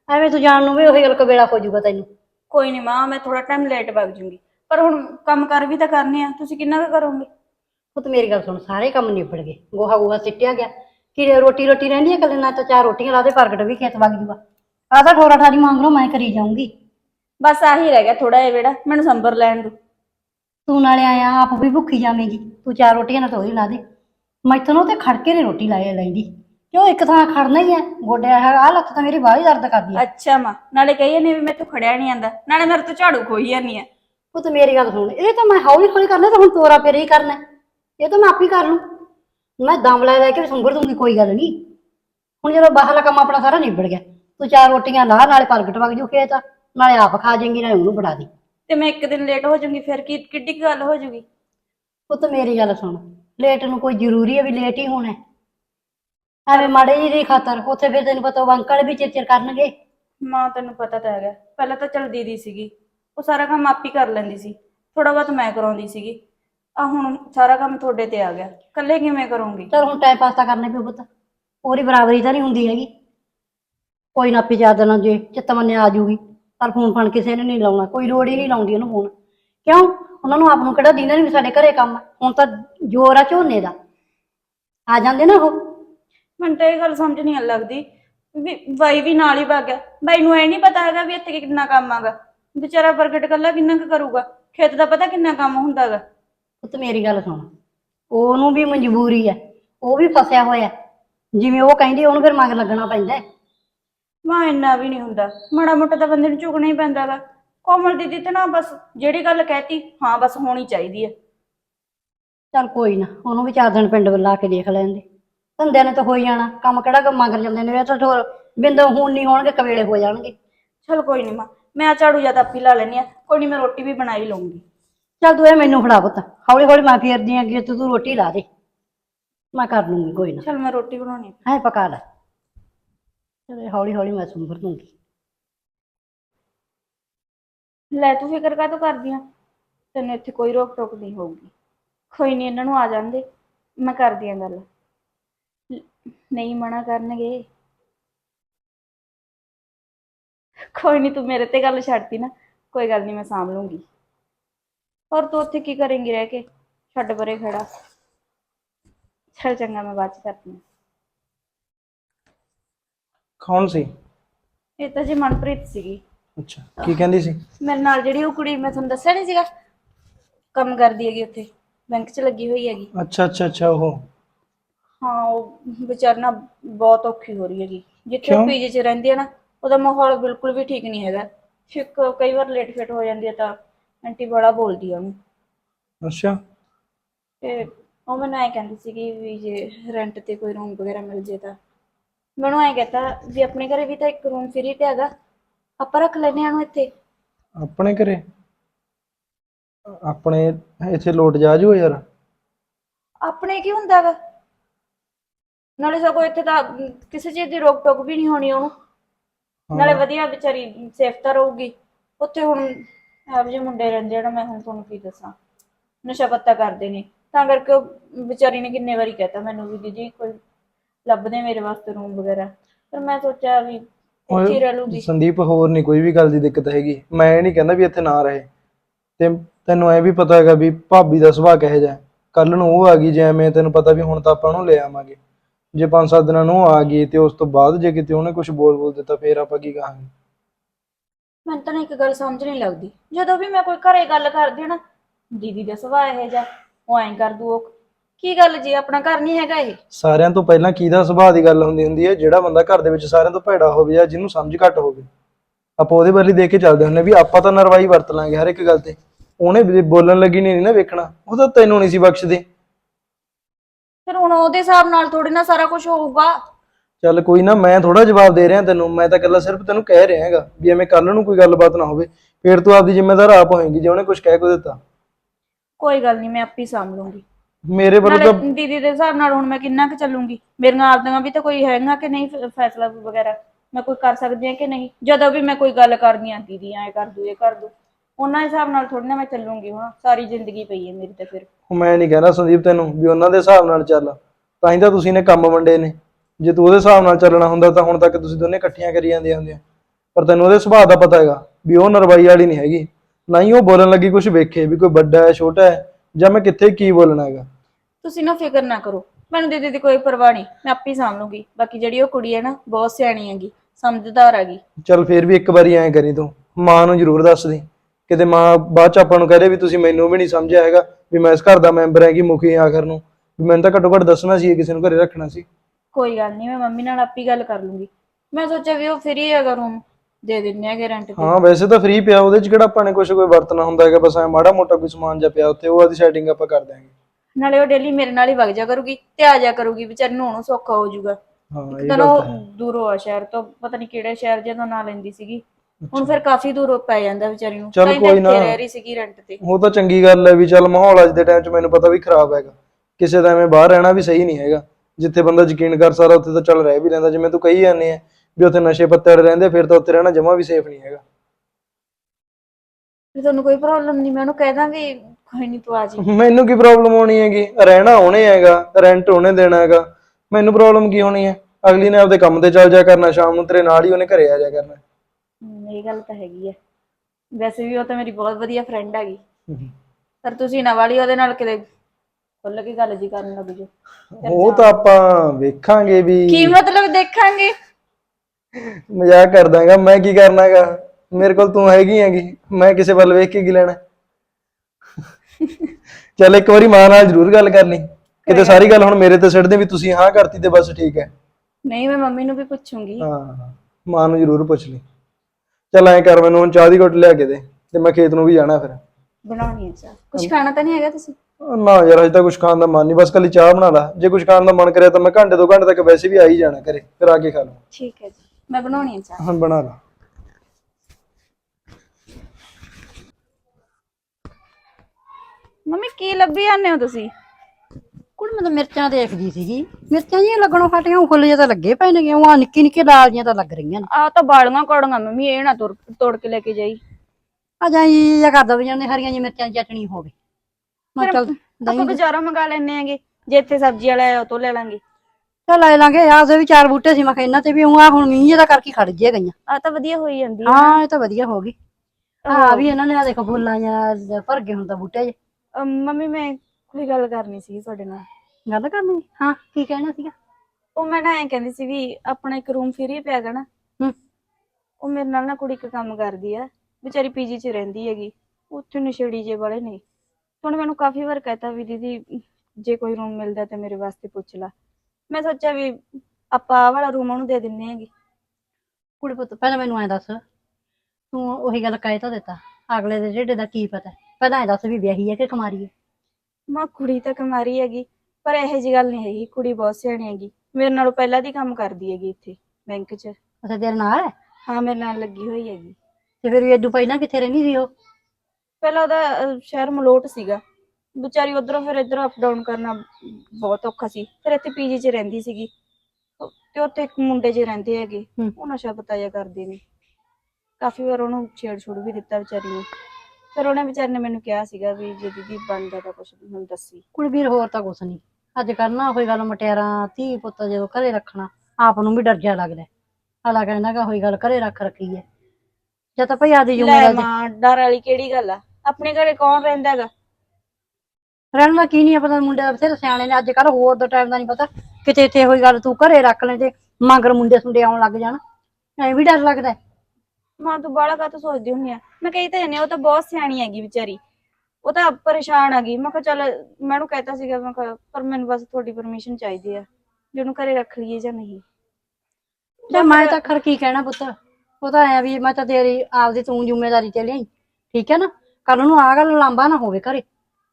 ਐਵੇਂ ਤੂੰ ਜਾਣ ਨੂੰ ਵੀ ਉਹੀ ਗੱਲ ਕਵੇਲਾ ਹੋ ਜਾਊਗਾ ਤੈਨੂੰ। ਕੋਈ ਨਹੀਂ ਮਾਂ ਮੈਂ ਥੋੜਾ ਟਾਈਮ ਲੇਟ ਵਗ ਜੂੰਗੀ। ਪਰ ਹੁਣ ਕੰਮ ਕਰ ਵੀ ਤਾਂ ਕਰਨੇ ਆ। ਤੁਸੀਂ ਕਿੰਨਾ ਕੁ ਕਰੋਗੇ? ਪੁੱਤ ਮੇਰੀ ਗੱਲ ਸੁਣ ਸਾਰੇ ਕੰਮ ਨਿਬੜ ਗਏ। ਗੋਹਾ ਗੋਹਾ ਸਿੱਟਿਆ ਗਿਆ। ਕਿ ਰੋਟੀ ਰੋਟੀ ਰਹਿੰਦੀ ਹੈ ਕੱਲੇ ਨਾ ਤਾਂ ਚਾਰ ਰੋਟੀਆਂ ਲਾ ਦੇ ਪ੍ਰਗਟ ਵੀ ਖੇਤ ਵਗ ਜੂਗਾ। ਆ ਤਾਂ ਠੋਰਾ ਠਾਰੀ ਮੰਗ ਲਓ ਮੈਂ ਕਰੀ ਜਾਊਂਗੀ। ਬਸ ਆਹੀ ਰਹਿ ਗਿਆ ਥੋੜਾ ਜਿਹਾ ਵੇੜਾ ਮੈਨੂੰ ਸੰਭਰ ਲੈਣ ਦੋ ਤੂੰ ਨਾਲੇ ਆਇਆ ਆਪ ਵੀ ਭੁੱਖੀ ਜਾਵੇਂਗੀ। ਤੂੰ ਚਾਰ ਰੋਟੀਆਂ ਨਾਲ ਤੋਰੀ ਲਾ ਦੇ। ਮੈਥੋਂ ਨਾ ਤੇ ਖੜ ਕੇ ਨੇ ਰੋਟੀ ਲਾਏ ਲੈਂਦੀ। ਕਿਉਂ ਇੱਕ ਥਾਂ ਖੜਨਾ ਹੀ ਹੈ ਗੋਡਿਆ ਹੈ ਆਹ ਲੱਤ ਤਾਂ ਮੇਰੀ ਬਾਹਲੀ ਦਰਦ ਕਰਦੀ ਹੈ ਅੱਛਾ ਮਾਂ ਨਾਲੇ ਕਹੀਏ ਨੇ ਵੀ ਮੈਂ ਤੂੰ ਖੜਿਆ ਨਹੀਂ ਆਂਦਾ ਨਾਲੇ ਮੇਰੇ ਤੋਂ ਝਾੜੂ ਖੋਈ ਜਾਨੀ ਆ। ਪੁੱਤ ਮੇਰੀ ਗੱਲ ਸੁਣ ਇਹ ਤਾਂ ਮੈਂ ਹੌਲੀ ਹੌਲੀ ਕਰਨਾ ਤਾਂ ਹੁਣ ਤੋਰਾ ਫੇਰ ਹੀ ਕਰਨਾ। ਹੈ। ਇਹ ਤਾਂ ਮੈਂ ਆਪ ਹੀ ਕਰ ਲੂੰ। ਮੈਂ ਦਮ ਲੈ ਲੈ ਕੇ ਸੰਭਰ ਦੂੰਗੀ ਕੋਈ ਗੱਲ ਨਹੀਂ ਹੁਣ ਜਦੋਂ ਬਾਹਰਲਾ ਕੰਮ ਆਪਣਾ ਸਾਰਾ ਨਿਬੜ ਗਿਆ ਤੂੰ ਚਾਰ ਰੋਟੀਆਂ ਲਾ ਨਾਲੇ ਪ੍ਰਗਟ ਵਗ ਜੂ ਖੇਤ ਨਾਲੇ ਆਪ ਖਾ ਜਾਏਂਗੀ ਨਾਲੇ ਉਹਨੂੰ ਫੜਾ ਦੇ। ਤੇ ਮੈਂ ਇੱਕ ਦਿਨ ਲੇਟ ਹੋ ਜਾਊਂਗੀ ਫਿਰ ਕੀ ਕਿੱਡੀ ਕੁ ਗੱਲ ਹੋ ਜਾਊਗੀ? ਪੁੱਤ ਮੇਰੀ ਗੱਲ ਸੁਣ ਲੇਟ ਨੂੰ ਕੋਈ ਜ਼ਰੂਰੀ ਹੈ ਵੀ ਲੇਟ ਹੀ ਹੋਣਾ। ਹੈ। ਐਵੇਂ ਮਾੜੇ ਜਿਹੀ ਦੀ ਖਾਤਰ ਉੱਥੇ ਫਿਰ ਤੈਨੂੰ ਪਤਾ ਉਹ ਅੰਕਲ ਵੀ ਚਿਰ ਚਿਰ ਕਰਨਗੇ। ਮਾਂ ਤੈਨੂੰ ਪਤਾ ਤਾਂ ਹੈਗਾ ਪਹਿਲਾਂ ਤਾਂ ਚਲ ਦੀਦੀ ਸੀਗੀ ਉਹ ਸਾਰਾ ਕੰਮ ਆਪ ਹੀ ਕਰ ਲੈਂਦੀ ਸੀ ਥੋੜਾ ਬਹੁਤ ਮੈਂ ਕਰਾਉਂਦੀ ਸੀਗੀ ਆ ਹੁਣ ਸਾਰਾ ਕੰਮ ਤੁਹਾਡੇ ਤੇ ਆ ਗਿਆ ਇਕੱਲੇ ਕਿਵੇਂ ਕਰੂੰਗੀ? ਚਲ ਹੁਣ ਟਾਈਮ ਪਾਸ ਤਾਂ ਕਰਨਾ ਪਿਓ ਪੁੱਤ ਪੂਰੀ ਬਰਾਬਰੀ ਤਾਂ ਨਹੀਂ ਹੁੰਦੀ ਹੈਗੀ। ਕੋਈ ਨਾ ਆਪੇ ਚਾਰ ਦਿਨਾਂ ਜੇ ਚਿੱਤ ਮੰਨਿਆ ਆ ਜੂਗੀ ਪਰ ਫੋਨ ਫਣ ਕਿਸੇ ਨੇ ਨਹੀਂ ਲਾਉਣਾ ਕੋਈ ਲੋੜ ਹੀ ਨਹੀਂ ਲਾਉਂਦੀ ਉਹਨੂੰ ਫੋਨ ਕਿਉਂ? ਉਹਨਾਂ ਨੂੰ ਆਪ ਨੂੰ ਕਿਹੜਾ ਦਿੰਦਾ ਨਹੀਂ ਸਾਡੇ ਘਰੇ ਕੰਮ ਆ। ਹੁਣ ਤਾਂ ਜ਼ੋਰ ਆ ਝੋਨੇ ਦਾ। ਆ ਜਾਂਦੇ ਨਾ ਉਹ। ਮੈਨੂੰ ਤਾਂ ਇਹ ਗੱਲ ਸਮਝ ਨਹੀਂ ਲੱਗਦੀ। ਵੀ ਬਾਈ ਵੀ ਨਾਲ ਹੀ ਗਿਆ। ਬਾਈ ਨੂੰ ਐ ਨਹੀਂ ਪਤਾ ਹੈਗਾ ਵੀ ਇੱਥੇ ਕਿੰਨਾ ਕੰਮ ਆਗਾ ਵਿਚਾਰਾ ਪ੍ਰਗਟ ਕੱਲਾ ਕਿੰਨਾ ਕੁ ਕਰੂਗਾ? ਖੇਤ ਦਾ ਪਤਾ ਕਿੰਨਾ ਕੰਮ ਹੁੰਦਾਗਾ ਪੁੱਤ ਮੇਰੀ ਗੱਲ ਸੁਣ। ਉਹਨੂੰ ਵੀ ਮਜਬੂਰੀ ਹੈ ਉਹ ਵੀ ਫਸਿਆ ਹੋਇਆ। ਜਿਵੇਂ ਉਹ ਕਹਿੰਦੀ ਉਹਨੂੰ ਫਿਰ ਮਗਰ ਲੱਗਣਾ ਪੈਂਦਾ ਹੈ। ਮਾਂ ਇੰਨਾ ਵੀ ਨਹੀਂ ਹੁੰਦਾ। ਮਾੜਾ ਮੋਟਾ ਤਾਂ ਬੰਦੇ ਨੂੰ ਝੁਕਣਾ ਹੀ ਪੈਂਦਾਗਾ ਕੋਮਲ ਦੀਦੀ ਤੇ ਨਾ ਬਸ ਜਿਹੜੀ ਗੱਲ ਕਹਿਤੀ ਹਾਂ ਬਸ ਹੋਣੀ ਚਾਹੀਦੀ ਹੈ। ਚੱਲ ਕੋਈ ਨਾ ਉਹਨੂੰ ਵੀ ਚਾਰ ਦਿਨ ਪਿੰਡ ਲਾ ਕੇ ਦੇਖ ਲੈਂਦੇ ਧੰਦਿਆਂ ਨੇ ਤਾਂ ਹੋ ਹੀ ਜਾਣਾ ਕੰਮ ਕਿਹੜਾ ਕੰਮ ਮਗਰ ਜਾਂਦੇ ਨੇ ਇਹ ਤਾਂ ਹੋਰ ਬਿੰਦ ਹੁਣ ਨਹੀਂ ਹੋਣਗੇ ਕਵੇਲੇ ਹੋ ਜਾਣਗੇ। ਚਲ ਕੋਈ ਨਹੀਂ ਮਾਂ ਮੈਂ ਝਾੜੂ ਜਾਂ ਤਾਂ ਆਪੀ ਲਾ ਲੈਣੀ ਆ ਕੋਈ ਨਹੀਂ ਮੈਂ ਰੋਟੀ ਵੀ ਬਣਾ ਹੀ ਲਊਂਗੀ। ਚੱਲ ਤੂੰ ਇਹ ਮੈਨੂੰ ਫੜਾ ਪੁੱਤ ਹੌਲੀ ਹੌਲੀ ਮੈਂ ਫੇਰਦੀ ਆਂ ਕਿ ਤੂੰ ਤੂੰ ਰੋਟੀ ਲਾ ਦੇ। ਮੈਂ ਕਰ ਲੂੰਗੀ ਕੋਈ ਨਾ। ਚਲ ਮੈਂ ਰੋਟੀ ਬਣਾਉਣੀ ਆ। ਹੈ ਪਕਾ ਲੈ। ਚਲ ਹੌਲੀ ਹੌਲੀ ਮੈਂ ਸੁੰਭਰ ਦੂੰਗੀ। ਲੈ ਤੂੰ ਫਿਕਰ ਕਾਹਤੋਂ ਕਰਦੀ ਆ? ਤੈਨੂੰ ਇੱਥੇ ਕੋਈ ਰੋਕ ਟੋਕ ਨਹੀਂ ਹੋਊਗੀ। ਕੋਈ ਨਹੀਂ ਇਹਨਾਂ ਨੂੰ ਆ ਜਾਂਦੇ। ਮੈਂ ਕਰਦੀ ਆ ਗੱਲ। ਨਹੀਂ ਮਨਾ ਕਰਨਗੇ। ਕੋਈ ਨਹੀਂ ਤੂੰ ਮੇਰੇ ਤੇ ਗੱਲ ਛੱਡਤੀ ਨਾ ਕੋਈ ਗੱਲ ਨਹੀਂ ਮੈਂ ਸਾਂਭ ਲੂੰਗੀ। ਔਰ ਤੂੰ ਉੱਥੇ ਕੀ ਕਰੇਂਗੀ ਰਹਿ ਕੇ? ਛੱਡ ਪਰੇ ਖੜਾ। ਚਲ ਚੰਗਾ ਮੈਂ ਚ ਕਰਦੀ ਹਾਂ। ਕੌਣ ਸੀ? ਇਹ ਤਾਂ ਜੀ ਮਨਪ੍ਰੀਤ ਸੀਗੀ। ਅੱਛਾ ਕੀ ਕਹਿੰਦੀ ਸੀ? ਮੇਰੇ ਨਾਲ ਜਿਹੜੀ ਉਹ ਕੁੜੀ ਮੈਂ ਤੁਹਾਨੂੰ ਦੱਸਿਆ ਨਹੀਂ ਸੀਗਾ? ਕੰਮ ਕਰਦੀ ਹੈਗੀ ਉੱਥੇ ਬੈਂਕ 'ਚ ਲੱਗੀ ਹੋਈ ਹੈਗੀ। ਅੱਛਾ ਅੱਛਾ ਅੱਛਾ ਉਹ। ਹਾਂ ਉਹ ਵਿਚਾਰ ਨਾ ਬਹੁਤ ਔਖੀ ਹੋ ਰਹੀ ਹੈਗੀ। ਜਿੱਥੇ ਕਿਉਂ? ਉਹ ਪੀਜੀ 'ਚ ਰਹਿੰਦੀ ਹੈ ਨਾ ਉਹਦਾ ਮਾਹੌਲ ਬਿਲਕੁਲ ਵੀ ਠੀਕ ਨਹੀਂ ਹੈਗਾ। ਫਿਕ ਕਈ ਵਾਰ ਲੇਟ ਫੇਟ ਹੋ ਜਾਂਦੀ ਹੈ ਤਾਂ ਆਂਟੀ ਬੜਾ ਬੋਲਦੀ ਆ ਉਹਨੂੰ। ਅੱਛਾ। ਤੇ ਉਹ ਮੈਨੂੰ ਐਂ ਕਹਿੰਦੀ ਸੀਗੀ ਵੀ ਜੇ ਰੈਂਟ ਤੇ ਕੋਈ ਰੂਮ ਵਗੈਰਾ ਮਿਲ ਜੇ ਤਾਂ। ਮੈਨੂੰ ਐਂ ਕਹਤਾ ਵੀ ਆਪਣੇ ਘਰੇ ਵੀ ਤਾਂ ਇੱਕ ਰੂਮ ਫ੍ਰੀ ਤੇ ਹੈਗਾ। ਆਪਾਂ ਰੱਖ ਲੈਨੇ ਆ ਨੂੰ ਇੱਥੇ। ਆਪਣੇ ਘਰੇ? ਆਪਣੇ ਇੱਥੇ ਲੋਟ ਜਾ ਜੂ ਯਾਰ? ਆਪਣੇ ਕੀ ਹੁੰਦਾ ਵਾ ਨਾਲੇ ਸਗੋਂ ਇੱਥੇ ਤਾਂ ਅਮ, ਕਿਸੇ ਚੀਜ਼ ਦੀ ਰੋਕ ਟੋਕ ਵੀ ਨਹੀਂ ਹੋਣੀ ਉਹਨੂੰ। ਨਾਲੇ ਵਧੀਆ ਵਿਚਾਰੀ ਸੇਫ ਤਾਂ ਰਹੂਗੀ। ਉੱਥੇ ਹੁਣ ਇਹੋ ਜਿਹੇ ਮੁੰਡੇ ਰਹਿੰਦੇ ਜਿਹੜਾ ਮੈਂ ਹੁਣ ਤੁਹਾਨੂੰ ਕੀ ਦੱਸਾਂ। ਨਸ਼ਾ ਪੱਤਾ ਕਰਦੇ ਨੇ। ਤਾਂ ਕਰਕੇ ਉਹ ਵਿਚਾਰੀ ਨੇ ਕਿੰਨੇ ਵਾਰੀ ਕਹਿਤਾ ਮੈਨੂੰ ਵੀ ਦੀਦੀ ਕੋਈ ਲੱਭਦੇ ਮੇਰੇ ਵਾਸਤੇ ਰੂਮ ਵਗੈਰਾ। ਪਰ ਮੈਂ ਸੋਚਿਆ ਵੀ ਇੱਥੇ ਹੀ ਰਹਿ ਲੂਗੀ ਸੰਦੀਪ ਹੋਰ ਨਹੀਂ ਕੋਈ ਵੀ ਗੱਲ ਦੀ ਦਿੱਕਤ ਹੈਗੀ। ਮੈਂ ਇਹ ਨਹੀਂ ਕਹਿੰਦਾ ਵੀ ਇੱਥੇ ਨਾ ਰਹੇ। ਤੇ ਤੈਨੂੰ ਐ ਵੀ ਪਤਾ ਹੈਗਾ ਵੀ ਭਾਬੀ ਦਾ ਸੁਭਾਅ ਕਿਹੋ ਜਿਹਾ ਕੱਲ ਨੂੰ ਉਹ ਆ ਗਈ ਜੇ ਐਵੇਂ ਤੈਨੂੰ ਪਤਾ ਵੀ ਹੁਣ ਤਾਂ ਆਪਾਂ ਉਹਨੂੰ ਲੈ ਆਵਾਂਗੇ। ਜੇ ਪੰਜ ਸੱਤ ਦਿਨਾਂ ਨੂੰ ਆ ਗਈ ਤੇ ਉਸ ਤੋਂ ਬਾਅਦ ਜੇ ਕਿਤੇ ਉਹਨੇ ਕੁਝ ਬੋਲ ਬੋਲ ਦਿੱਤਾ ਫੇਰ ਆਪਾਂ ਕੀ ਕਹਾਂਗੇ? ਮੈਨੂੰ ਤਾਂ ਨਾ ਇੱਕ ਗੱਲ ਸਮਝ ਨਹੀਂ ਲੱਗਦੀ। ਜਦੋਂ ਵੀ ਮੈਂ ਕੋਈ ਘਰੇ ਗੱਲ ਕਰਦੀ ਹਾਂ ਨਾ ਦੀਦੀ ਦਾ ਸੁਭਾਅ ਇਹ ਜਾ ਉਹ ਐਂ ਕਰ ਦੂ ਉਹ ਕੀ ਗੱਲ ਜੀ ਆਪਣਾ ਘਰ ਨਹੀਂ ਹੈਗਾ ਇਹ? ਸਾਰਿਆਂ ਤੋਂ ਪਹਿਲਾਂ ਕਿਹਦਾ ਸੁਭਾਅ ਦੀ ਗੱਲ ਹੁੰਦੀ ਹੁੰਦੀ ਹੈ? ਜਿਹੜਾ ਬੰਦਾ ਘਰ ਦੇ ਵਿੱਚ ਸਾਰਿਆਂ ਤੋਂ ਭੈੜਾ ਹੋਵੇ ਜਾਂ ਜਿਹਨੂੰ ਸਮਝ ਘੱਟ ਹੋਵੇ। ਆਪਾਂ ਉਹਦੇ ਹੀ ਦੇਖ ਕੇ ਚੱਲਦੇ ਹੁੰਨੇ ਵੀ ਆਪਾਂ ਤਾਂ ਨਰਵਾਈ ਵਰਤ ਲਾਂਗੇ ਹਰ ਇੱਕ ਗੱਲ ਤੇ। ਉਹਨੇ ਬੋਲਣ ਲੱਗੀ ਨਹੀਂ ਨਾ ਵੇਖਣਾ। ਉਹ ਤਾਂ ਤੈਨੂੰ ਨਹੀਂ ਸੀ ਬਖਸ਼ਦੇ। ਫਿਰ ਹੁਣ ਉਹਦੇ ਹਿਸਾਬ ਨਾਲ ਥੋੜੀ ਨਾ ਸਾਰਾ ਕੁਝ ਹੋਊਗਾ। ਚੱਲ ਕੋਈ ਨਾ ਮੈਂ ਥੋੜਾ ਜਵਾਬ ਦੇ ਰਿਹਾ ਤੈਨੂੰ ਮੈਂ ਤਾਂ ਇਕੱਲਾ ਸਿਰਫ ਤੈਨੂੰ ਕਹਿ ਰਿਹਾ ਹੈਗਾ ਵੀ ਐਵੇਂ ਕੱਲ ਨੂੰ ਕੋਈ ਗੱਲਬਾਤ ਨਾ ਹੋਵੇ ਫੇਰ ਤੂੰ ਆਪਦੀ ਜ਼ਿੰਮੇਦਾਰ ਆਪ ਹੋਏਗੀ ਜੇ ਉਹਨੇ ਕੁਝ ਕਹਿ ਕੋ ਦਿੱਤਾ। ਕੋਈ ਗੱਲ ਨਹੀਂ ਮੈਂ ਆਪੇ ਹੀ ਸਾਂਭ ਲੂੰਗੀ। ਮੇਰੇ ਵੱਲੋਂ ਨਾਲੇ ਤਾਂ ਦੀਦੀ ਦੇ ਹਿਸਾਬ ਨਾਲ ਹੁਣ ਮੈਂ ਕਿੰਨਾ ਕੁ ਚੱਲੂੰਗੀ? ਮੇਰੀਆਂ ਆਪਦੀਆਂ ਵੀ ਤਾਂ ਕੋਈ ਹੈਗਾ ਕਿ ਨਹੀਂ ਫ- ਫੈਸਲਾ ਵਗੈਰਾ? ਮੈਂ ਕੋਈ ਕਰ ਸਕਦੀ ਹਾਂ ਕਿ ਨਹੀਂ? ਜਦੋਂ ਵੀ ਮੈਂ ਕੋਈ ਗੱਲ ਕਰਦੀ ਹਾਂ ਦੀਦੀ ਐ ਕਰ ਦੂ ਇਹ ਕਰ ਦੂ। ਉਹਨਾਂ ਹਿਸਾਬ ਨਾਲ ਥੋੜੀ ਨਾ ਮੈਂ ਚੱਲੂੰਗੀ ਹੁਣ ਸਾਰੀ ਜ਼ਿੰਦਗੀ ਪਈ ਹੈ ਮੇਰੀ ਤਾਂ ਫਿਰ। ਮੈਂ ਨਹੀਂ ਕਹਿੰਦਾ ਸੰਦੀਪ ਤੈਨੂੰ ਵੀ ਉਹਨਾਂ ਦੇ ਹਿਸਾਬ ਨਾਲ ਚੱਲ ਤਾਂ ਹੀ ਤਾਂ ਤੁਸੀਂ ਨੇ ਕੰਮ ਵੰਡੇ ਨੇ। ਜੇ ਤੂੰ ਉਹਦੇ ਹਿਸਾਬ ਨਾਲ ਚੱਲਣਾ ਹੁੰਦਾ ਤਾਂ ਹੁਣ ਤੱਕ ਤੁਸੀਂ ਦੋਨੇ ਇਕੱਠੀਆਂ ਕਰੀ ਜਾਂਦੇ ਹੁੰਦੇ ਪਰ ਤੈਨੂੰ ਉਹਦੇ ਸੁਭਾਅ ਦਾ ਪਤਾ ਹੈਗਾ ਵੀ ਉਹ ਨਰਵਾਈ ਵਾਲੀ ਨਹੀਂ ਹੈਗੀ। ਨਾ ਹੀ ਉਹ ਬੋਲਣ ਲੱਗੀ ਕੁਝ ਵੇਖੇ ਵੀ ਕੋਈ ਵੱਡਾ ਹੈ ਛੋਟਾ ਹੈ ਜਾਂ ਮੈਂ ਕਿੱਥੇ ਕੀ ਬੋਲਣਾ ਹੈਗਾ। ਤੁਸੀਂ ਨਾ ਫਿਕਰ ਨਾ ਕਰੋ ਮੈਨੂੰ ਦੀਦੀ ਦੀ ਕੋਈ ਪਰਵਾਹ ਨਹੀਂ ਮੈਂ ਆਪੇ ਹੀ ਸਾਂਭ ਲੂੰਗੀ। ਬਾਕੀ ਜਿਹੜੀ ਉਹ ਕੁੜੀ ਹੈ ਨਾ ਬਹੁਤ ਸਿਆਣੀ ਹੈਗੀ ਸਮਝਦਾਰ ਹੈਗੀ। ਚੱਲ ਫੇਰ ਵੀ ਇੱਕ ਵਾਰੀ ਐਂ ਕਰੀ ਤੂੰ ਮਾਂ ਨੂੰ ਜ਼ਰੂਰ ਦੱਸ ਦੇ। ਕਿਤੇ ਮਾਂ ਬਾਅਦ ਚ ਆਪਾਂ ਨੂੰ ਕਹੇ ਵੀ ਤੁਸੀਂ ਮੈਨੂੰ ਵੀ ਨਹੀਂ ਸਮਝਿਆ ਹੈਗਾ ਵੀ ਮੈਂ ਇਸ ਘਰ ਦਾ ਮੈਂਬਰ ਹੈਗੀ ਮੁਖੀ ਆਖਰ ਨੂੰ। ਵੀ ਮੈਨੂੰ ਤਾਂ ਘੱਟੋ ਘੱਟ ਦੱਸਣਾ ਸੀ ਕਿਸੇ ਨੂੰ ਘਰੇ ਰੱਖਣਾ ਸੀ। ਕੋਈ ਗੱਲ ਨਹੀਂ ਮੈਂ ਮੰਮੀ ਨਾਲ ਆਪੇ ਗੱਲ ਕਰ ਲੂੰਗੀ। ਮੈਂ ਸੋਚਿਆ ਵੀ ਉਹ ਫ੍ਰੀ ਹੈਗਾ ਰੂਮ ਦੇ ਦਿੰਨੇ ਹੈਗੇ ਰੈਂਟ ਤੇ। ਹਾਂ ਵੈਸੇ ਤਾਂ ਫ੍ਰੀ ਪਿਆ ਉਹਦੇ ਚ ਕਿਹੜਾ ਆਪਾਂ ਨੇ ਕੁਝ ਕੋਈ ਵਰਤਣਾ ਹੁੰਦਾ ਹੈਗਾ ਬਸ ਐ ਮਾੜਾ ਮੋਟਾ ਕੋਈ ਸਮਾਨ ਜਿਹਾ ਪਿਆ ਉੱਤੇ ਉਹ ਆਦੀ ਸੈਟਿੰਗ ਆਪਾਂ ਕਰ ਦਿਆਂਗੇ। ਨਾਲੇ ਉਹ ਡੇਲੀ ਮੇਰੇ ਨਾਲ ਹੀ ਵਗ ਜਾ ਕਰੂਗੀ ਤੇ ਆ ਜਾ ਕਰੂਗੀ ਵਿਚਾਰੀ ਨੂੰ ਉਹਨੂੰ ਸੌਖਾ ਹੋ ਜਾਊਗਾ। ਹਾਂ ਇਹ ਗੱਲ ਤਾਂ ਉਹ ਤਾਂ ਹੈ। ਦੂਰੋਂ ਆ ਸ਼ਹਿਰ ਤੋਂ ਪਤਾ ਨਹੀਂ ਕਿਹੜੇ ਸ਼ਹਿਰ ਜਦੋਂ ਨਾਂ ਲੈਂਦੀ ਸੀਗੀ। ਹੁਣ ਫਿਰ ਕਾਫੀ ਦੂਰੋਂ ਪੈ ਜਾਂਦਾ ਵਿਚਾਰੀ ਨੂੰ। ਚੱਲ ਕੋਈ ਨਾ। ਰਹਿ ਰਹੀ ਸੀਗੀ ਰੈਂਟ ਤੇ। ਉਹ ਤਾਂ ਚੰਗੀ ਗੱਲ ਹੈ ਵੀ ਚੱਲ ਮਾਹੌਲ ਅੱਜ ਦੇ ਟਾਈਮ 'ਚ ਮੈਨੂੰ ਪਤਾ ਵੀ ਖਰਾਬ ਹੈਗਾ। ਕਿਸੇ ਦਾ ਐਵੇਂ ਬਾਹਰ ਰਹਿਣਾ ਵੀ ਸਹੀ ਨਹੀਂ ਹੈਗਾ। ਜਿੱਥੇ ਬੰਦਾ ਯਕੀਨ ਕਰ ਸਕਦਾ ਉੱਥੇ ਤਾਂ ਚੱਲ ਰਹਿ ਵੀ ਲੈਂਦਾ। ਜਿਵੇਂ ਤੂੰ ਕਹੀ ਜਾਂਦੇ ਆ ਵੀ ਉੱਥੇ ਨਸ਼ੇ ਪੱਤੇ ਵਾਲੇ ਰਹਿੰਦੇ ਫਿਰ ਤਾਂ ਉੱਥੇ ਰਹਿਣਾ ਜਮਾ ਵੀ ਸੇਫ ਨਹੀਂ ਹੈਗਾ। ਵੀ ਤੁਹਾਨੂੰ ਕੋਈ ਪ੍ਰੋਬਲਮ ਨਹੀਂ ਮੈਂ ਉਹਨੂੰ ਕਹਿ ਦਾਂ ਵੀ ਕੋਈ ਨਹੀਂ ਤੂੰ ਆ ਜੀ। ਮੈਨੂੰ ਕੀ ਪ੍ਰੋਬਲਮ ਹੋਣੀ ਹੈਗੀ? ਰਹਿਣਾ ਉਹਨੇ ਹੈਗਾ ਰੈਂਟ ਉਹਨੇ ਦੇਣਾ ਹੈਗਾ। ਮੈਨੂੰ ਪ੍ਰੋਬਲਮ ਕੀ ਹੋਣੀ ਹੈ? ਅਗਲੀ ਨੇ ਆਪਦੇ ਕੰਮ ਤੇ ਚੱਲ ਜਾ ਕਰਨਾ ਸ਼ਾਮ ਨੂੰ ਤੇਰੇ ਨਾਲ ਹੀ ਉਹਨੇ ਘਰੇ ਆ ਜਾ ਕਰਨਾ। ਇਹ ਗੱਲ ਤਾਂ ਹੈਗੀ ਹੈ ਵੈਸੇ ਵੀ ਉਹ ਤਾਂ ਮੇਰੀ ਬਹੁਤ ਵਧੀਆ ਫਰੈਂਡ ਹੈਗੀ। ਪਰ ਤੁਸੀਂ ਨਾ ਵਾਲੀ ਉਹਦੇ ਨਾਲ ਕਿਤੇ ਖੁੱਲ ਕੇ ਗੱਲ ਜੀ ਕਰਨ ਲੱਗ ਜਾਓ। ਉਹ ਤਾਂ ਆਪਾਂ ਵੇਖਾਂਗੇ ਵੀ ਕੀ ਮਤਲਬ ਦੇਖਾਂਗੇ? ਮਜ਼ਾਕ ਕਰਦਾਗਾ ਮੈਂ ਕੀ ਕਰਨਾਗਾ ਮੇਰੇ ਕੋਲ ਤੂੰ ਹੈਗੀ ਹੈਗੀ ਮੈਂ ਕਿਸੇ ਵੱਲ ਵੇਖ ਕੇ ਕੀ ਲੈਣਾ? ਚੱਲ ਇੱਕ ਵਾਰੀ ਮਾਂ ਨਾਲ ਜ਼ਰੂਰ ਗੱਲ ਕਰ ਲਈ ਕਿਤੇ ਸਾਰੀ ਗੱਲ ਹੁਣ ਮੇਰੇ ਤੇ ਸਿੱਟਦੇ ਵੀ ਤੁਸੀਂ ਹਾਂ ਕਰਤੀ ਤੇ ਬਸ ਠੀਕ ਹੈ। ਨਹੀਂ ਮੈਂ ਮੰਮੀ ਨੂੰ ਵੀ ਪੁੱਛੂੰਗੀ। ਹਾਂ। ਮਾਂ ਨੂੰ ਜ਼ਰੂਰ ਪੁੱਛ ਲਈ। ਚੱਲ ਐਂ ਕਰ ਮੈਨੂੰ ਹੁਣ ਚਾਹ ਦੀ ਘੁੱਟ ਲਿਆ ਕੇ ਦੇ ਤੇ ਮੈਂ ਖੇਤ ਨੂੰ ਵੀ ਜਾਣਾ ਫਿਰ। ਬਣਾਉਣੀ ਹੈ ਚਾਹ। ਕੁਝ ਖਾਣਾ ਤਾਂ ਨਹੀਂ ਹੈਗਾ ਤੁਸੀਂ? ਨਾ ਯਾਰ ਹਜੇ ਤਾਂ ਕੁਝ ਖਾਣ ਦਾ ਮਨ ਨਹੀਂ ਬਸ ਕੱਲੀ ਚਾਹ ਬਣਾ ਲਾ। ਜੇ ਕੁਝ ਖਾਣ ਦਾ ਮਨ ਕਰਿਆ ਤਾਂ ਮੈਂ ਘੰਟੇ ਦੋ ਘੰਟੇ ਤੱਕ ਵੈਸੇ ਵੀ ਆ ਹੀ ਜਾਣਾ ਘਰੇ ਫਿਰ ਆ ਕੇ ਖਾ ਲਵਾਂ। ਠੀਕ ਹੈ ਜੀ ਮੈਂ ਬਣਾਉਣੀ ਹੈ ਚਾਹ। ਹਾਂ ਬਣਾ ਲਾ। ਮੰਮੀ ਕੀ ਲੱਭੀ ਜਾਂਦੇ ਹੋ ਤੁਸੀਂ? ਕੁੜ ਮੈਂ ਤਾਂ ਮਿਰਚਾਂ ਦੇਖਦੀ ਸੀਗੀ। ਮਿਰਚਾਂ ਜੀਆਂ ਲੱਗਣੋਂ ਹਟੀਆਂ ਉਹ ਫੁੱਲ ਜੇ ਤਾਂ ਲੱਗੇ ਪਏ ਨੇ ਉਹ ਨਿੱਕੀ ਨਿੱਕੀ ਲਾਲ ਜੀਆਂ ਤਾਂ ਲੱਗ ਰਹੀਆਂ ਨੇ। ਆ ਤਾਂ ਬਾਲੀਆਂ ਕੋੜੀਆਂ ਮੰਮੀ ਇਹ ਨਾ ਤੋੜ ਤੋੜ ਕੇ ਲੈ ਕੇ ਜਾਈ। ਆ ਜਾਈ ਜਾਂ ਕਰਦਾ ਵੀ ਜਾਂਦੇ ਹਰੀਆਂ ਜੀ ਮਿਰਚਾਂ ਦੀ ਚਟਣੀ ਹੋਵੇ। ਮੈਂ ਚੱਲ ਆਪਾਂ ਬਾਜ਼ਾਰੋਂ ਮੰਗਾ ਲੈਣੇ ਆਂਗੇ ਜੇ ਇੱਥੇ ਸਬਜ਼ੀ ਵਾਲਾ ਹੈ ਉਹ ਤੋਂ ਲੈ ਲਾਂਗੇ। ਚੱਲ ਲੈ ਲਾਂਗੇ ਆਹ ਦੇ ਵੀ ਚਾਰ ਬੂਟੇ ਸੀ ਮੈਂ ਕਿਹਾ ਇਹਨਾਂ ਤੇ ਵੀ ਉਹ ਆ ਹੁਣ ਮੀਂਹ ਜਿਹਦਾ ਕਰਕੇ ਖੜ ਜੇ ਗਈਆਂ। ਆ ਤਾਂ ਵਧੀਆ ਹੋਈ ਜਾਂਦੀ ਹੈ ਹਾਂ ਇਹ ਤਾਂ ਵਧੀਆ ਹੋ ਗਈ। ਆ ਵੀ ਇਹਨਾਂ ਨੇ ਆ ਦੇਖੋ ਫੁੱਲਾਂ ਜਾਂ ਭਰ ਗਏ ਹੁਣ ਤਾਂ ਬੂਟੇ ਜੇ ਅਮ, ਮੰਮੀ ਮੈਂ ਕੋਈ ਗੱਲ ਕਰਨੀ ਸੀ ਤੁਹਾਡੇ ਨਾਲ। ਗੱਲ ਕਰਨੀ? ਹਾਂ। ਕੀ ਕਹਿਣਾ ਸੀਗਾ? ਉਹ ਮੈਂ ਨਾ ਐਂ ਕਹਿੰਦੀ ਸੀ ਵੀ ਆਪਣਾ ਇੱਕ ਰੂਮ ਫ੍ਰੀ ਪਿਆ ਗਾ ਨਾ ਹੂੰ। ਉਹ ਮੇਰੇ ਨਾਲ ਨਾ ਕੁੜੀ ਇੱਕ ਕੰਮ ਕਰਦੀ ਆ ਵਿਚਾਰੀ ਪੀਜੀ 'ਚ ਰਹਿੰਦੀ ਹੈਗੀ। ਉੱਥੇ ਨਸ਼ੇੜੀ ਜੇ ਵਾਲੇ ਨੇ। ਹੁਣ ਮੈਨੂੰ ਕਾਫੀ ਵਾਰ ਕਹਤਾ ਵੀ ਦੀਦੀ ਜੇ ਕੋਈ ਰੂਮ ਮਿਲਦਾ ਤੇ ਮੇਰੇ ਵਾਸਤੇ ਪੁੱਛ ਲੈ। ਮੈਂ ਸੋਚਿਆ ਵੀ ਆਪਾਂ ਆਹ ਵਾਲਾ ਰੂਮ ਉਹਨੂੰ ਦੇ ਦਿੰਨੇ ਹੈਗੇ। ਕੁੜੀ ਪੁੱਤ ਪਹਿਲਾਂ ਮੈਨੂੰ ਐਂ ਦੱਸ। ਤੂੰ ਉਹੀ ਗੱਲ ਕਹਿ ਤਾਂ ਦਿੱਤਾ। ਅਗਲੇ ਦੇ ਢਿੱਡ ਦਾ ਕੀ ਪਤਾ? ਪਹਿਲਾਂ ਐਂ ਦੱਸ ਵੀ ਵਿਆਹੀ ਹੈ ਕਿ ਕੁਮਾਰੀ ਹੈ ਮਾਂ ਕੁੜੀ ਤਾਂ ਕਮਾਰੀ ਹੈਗੀ ਪਰ ਇਹੋ ਜੀ ਗੱਲ ਨਹੀਂ ਹੈਗੀ ਕੁੜੀ ਬਹੁਤ ਸਿਆਣੀ ਹੈਗੀ। ਮੇਰੇ ਨਾਲੋਂ ਪਹਿਲਾਂ ਦੀ ਕੰਮ ਕਰਦੀ ਹੈਗੀ ਇੱਥੇ ਬੈਂਕ 'ਚ। ਅੱਛਾ ਤੇਰੇ ਨਾਲ ਹੈ? ਹਾਂ ਮੇਰੇ ਨਾਲ ਲੱਗੀ ਹੋਈ ਹੈਗੀ। ਤੇ ਫਿਰ ਏਦੂ ਪਹਿਲਾਂ ਕਿੱਥੇ ਰਹਿੰਦੀ ਸੀ ਉਹ? ਪਹਿਲਾਂ ਉਹਦਾ ਅਹ, ਸ਼ਹਿਰ ਮਲੋਟ ਸੀਗਾ। ਵਿਚਾਰੀ ਉਧਰੋਂ ਫਿਰ ਇੱਧਰ ਅਪ ਡਾਊਨ ਕਰਨਾ ਬਹੁਤ ਔਖਾ ਸੀ। ਫਿਰ ਇੱਥੇ ਪੀਜੀ 'ਚ ਰਹਿੰਦੀ ਸੀਗੀ। ਉਹ- ਤੇ ਉੱਥੇ ਇੱਕ ਮੁੰਡੇ ਜੇ ਰਹਿੰਦੇ ਹੈਗੇ। ਹੂੰ। ਉਹ ਨਸ਼ਾ ਪਤਾ ਜਿਹਾ ਕਰਦੇ ਨੇ। ਕਾਫੀ ਵਾਰ ਉਹਨੂੰ ਛੇੜ ਛੁੜ ਵੀ ਦਿੱਤਾ ਵਿਚਾਰੀ ਨੂੰ। ਫਿਰ ਉਹਨੇ ਵਿਚਾਰੀ ਨੇ ਮੈਨੂੰ ਕਿਹਾ ਸੀਗਾ ਵੀ ਜੇ ਦੀਦੀ ਬਣਦਾ ਤਾਂ ਕੁਛ ਮੈਨੂੰ ਦੱਸੀ। ਕੁੜੀ ਵੀਰ ਹੋਰ ਤਾਂ ਕੁਛ ਨਹੀਂ ਅੱਜ ਕੱਲ੍ਹ ਨਾ ਕੋਈ ਗੱਲ ਮਟਿਆਰਾਂ ਧੀ ਪੁੱਤ ਜਦੋਂ ਘਰੇ ਰੱਖਣਾ ਆਪ ਨੂੰ ਵੀ ਡਰ ਜਿਹਾ ਲੱਗਦਾ ਹਾਲਾ ਕਹਿੰਦਾ ਕਿ ਹੋਈ ਗੱਲ ਘਰੇ ਰੱਖ ਰੱਖੀ ਹੈ। ਜਾਂ ਤਾਂ ਭਈ ਆਦੀ ਲੈ ਜ਼ਿੰਮੇਵਾਰੀ ਮਾਂ ਡਰ ਵਾਲੀ ਕਿਹੜੀ ਗੱਲ ਆ? ਆਪਣੇ ਘਰੇ ਕੌਣ ਰਹਿੰਦਾ ਹੈਗਾ? ਰਹਿਣ ਦਾ ਕੀ ਨਹੀਂ ਪਤਾ ਮੁੰਡੇ ਦਾ ਬਥੇਰੇ ਸਿਆਣੇ ਨੇ। ਅੱਜ ਕੱਲ੍ਹ ਹੋਰ ਦਾ ਟਾਈਮ ਦਾ ਨਹੀਂ ਪਤਾ। ਕਿਤੇ ਇੱਥੇ ਹੋਈ ਗੱਲ ਤੂੰ ਘਰੇ ਰੱਖ ਲੈ ਤੇ ਮਗਰ ਮੁੰਡੇ ਸੁੰਡੇ ਆਉਣ ਲੱਗ ਜਾਣ। ਐ ਵੀ ਡਰ ਲੱਗਦਾ ਹੈ। ਮਾਂ ਤੂੰ ਬਾਹਲਾ ਕਾਹਤੋਂ ਸੋਚਦੀ ਹੁੰਨੀ ਆ? ਮੈਂ ਕਹੀ ਤਾਂ ਜਾਂਦੀ ਉਹ ਤਾਂ ਬਹੁਤ ਸਿਆਣੀ ਹੈਗੀ ਵਿਚਾਰੀ। ਉਹ ਤਾਂ ਪਰੇਸ਼ਾਨ ਹੈਗੀ ਮੈਂ ਕਿਹਾ ਚੱਲ ਮੈਂ ਉਹਨੂੰ ਕਹਿਤਾ ਸੀਗਾ ਮੈਂ ਕਿਹਾ ਪਰ ਮੈਨੂੰ ਬਸ ਤੁਹਾਡੀ ਪਰਮਿਸ਼ਨ ਚਾਹੀਦੀ ਆ ਵੀ ਉਹਨੂੰ ਘਰੇ ਰੱਖ ਲਈਏ ਜਾਂ ਨਹੀਂ। ਤੇ ਮੈਂ ਤਾਂ ਖਰ ਕੀ ਕਹਿਣਾ ਪੁੱਤ? ਉਹ ਤਾਂ ਐ ਵੀ ਮੈਂ ਤਾਂ ਤੇਰੀ ਆਪਦੀ ਤੂੰ ਜ਼ਿੰਮੇਵਾਰੀ ਤੇ ਲਈ। ਠੀਕ ਹੈ ਨਾ? ਕੱਲ ਨੂੰ ਆ ਗੱਲ ਲਾਂਬਾ ਨਾ ਹੋਵੇ ਘਰੇ।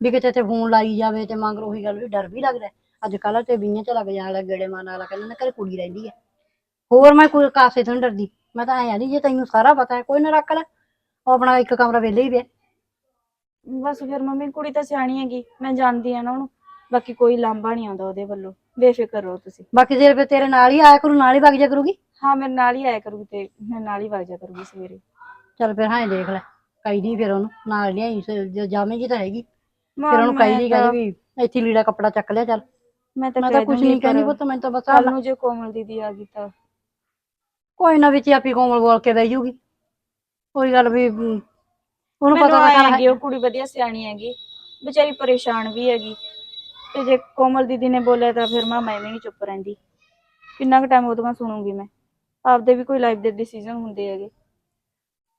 ਵੀ ਕਿਤੇ ਤੇ ਫੋਨ ਲਾਈ ਜਾਵੇ ਤੇ ਮਗਰ ਉਹੀ ਗੱਲ ਵੀ ਡਰ ਵੀ ਲੱਗਦਾ। ਹੈ। ਅੱਜ ਕੱਲ ਤੇ ਬੀਆਂ ਚ ਲੱਗ ਜਾਣ ਲੱਗ ਗੇੜੇ ਮਾਰਨ ਵਾਲਾ ਕਹਿੰਦਾ ਨਾ ਘਰੇ ਕੁੜੀ ਰਹਿੰਦੀ ਹੈ ਹੋਰ ਮੈਂ ਕੋਈ ਕਾਸੇ ਤੋਂ ਨੀ ਡਰਦੀ। ਮੈਂ ਤਾਂ ਐ ਆ ਨਹੀਂ ਜੇ ਤੈਨੂੰ ਸਾਰਾ ਪਤਾ ਹੈ ਕੋਈ ਨਾ ਰੱਖ ਲੈ। ਉਹ ਆਪਣਾ ਇੱਕ ਕਮਰਾ ਵਿਹਲੇ ਹੀ ਪਿਆ। ਬਸ ਫਿਰ ਮੰਮੀ ਕੁੜੀ ਤਾਂ ਸਿਆਣੀ ਹੈਗੀ ਮੈਂ ਜਾਣਦੀ ਆ ਨਾ ਉਹਨੂੰ। ਬਾਕੀ ਕੋਈ ਲਾਂਭਾ ਨਹੀਂ ਆਉਂਦਾ ਉਹਦੇ ਵੱਲੋਂ। ਬੇਫਿਕਰ ਰਹੋ ਤੁਸੀਂ। ਬਾਕੀ ਜੇ ਫਿਰ ਤੇਰੇ ਨਾਲ ਹੀ ਆਇਆ ਕਰੂ ਨਾਲ ਹੀ ਵਗ ਜਾ ਕਰੂਗੀ? ਹਾਂ ਮੇਰੇ ਨਾਲ ਹੀ ਆਇਆ ਕਰੂਗੀ ਤੇ ਮੈਂ ਨਾਲ ਹੀ ਵਗ ਜਾ ਕਰੂਗੀ ਸਵੇਰੇ। ਚੱਲ ਫਿਰ ਹਾਂ ਦੇਖ ਲੈ। ਕਹੀ ਦੀ ਫਿਰ ਉਹਨੂੰ ਨਾਲ ਲਿਆਈ ਸ- ਜੇ ਜਾਵੇਂਗੀ ਤਾਂ ਹੈਗੀ। ਫਿਰ ਉਹਨੂੰ ਕਹੀ ਮੈਂ ਤਾਂ- ਵੀ ਇੱਥੇ ਲੀੜਾ ਕੱਪੜਾ ਚੱਕ ਲਿਆ ਚੱਲ। ਮੈਂ ਤਾਂ ਮੈਂ ਤਾਂ ਕਹਿ ਕੁਝ ਨਹੀਂ ਕਹਿੰਦੀ ਪੁੱਤ ਮੈਂ ਤਾਂ ਬਸ ਕੱਲ ਨੂੰ ਜੇ ਕੋਮਲ ਦੀਦੀ ਆ ਗਈ ਤਾਂ ਕੋਈ ਨਾ ਵਿੱਚ ਆਪੀ ਕੋਮਲ ਬੋਲ ਕੇ ਬਹਿ ਜੂਗੀ। ਕੋਈ ਗੱਲ ਵੀ ਉਹਨੂੰ ਪਤਾ ਆਏਂ ਤਾਂ ਹੈਗੀ ਉਹ ਕੁੜੀ ਵਧੀਆ ਸਿਆਣੀ ਹੈਗੀ ਵਿਚਾਰੀ ਪਰੇਸ਼ਾਨ ਵੀ ਹੈਗੀ। ਤੇ ਜੇ ਕੋਮਲ ਦੀਦੀ ਨੇ ਬੋਲਿਆ ਤਾਂ ਫਿਰ ਮਾਂ ਮੈਂ ਵੀ ਨਹੀਂ ਚੁੱਪ ਰਹਿੰਦੀ। ਕਿੰਨਾ ਕੁ ਟਾਈਮ ਉਹਦੋਂ ਸੁਣੂਗੀ ਮੈਂ। ਆਪਦੇ ਵੀ ਕੋਈ ਲਾਈਫ ਦੇ ਡਿਸੀਜਨ ਹੁੰਦੇ ਹੈਗੇ।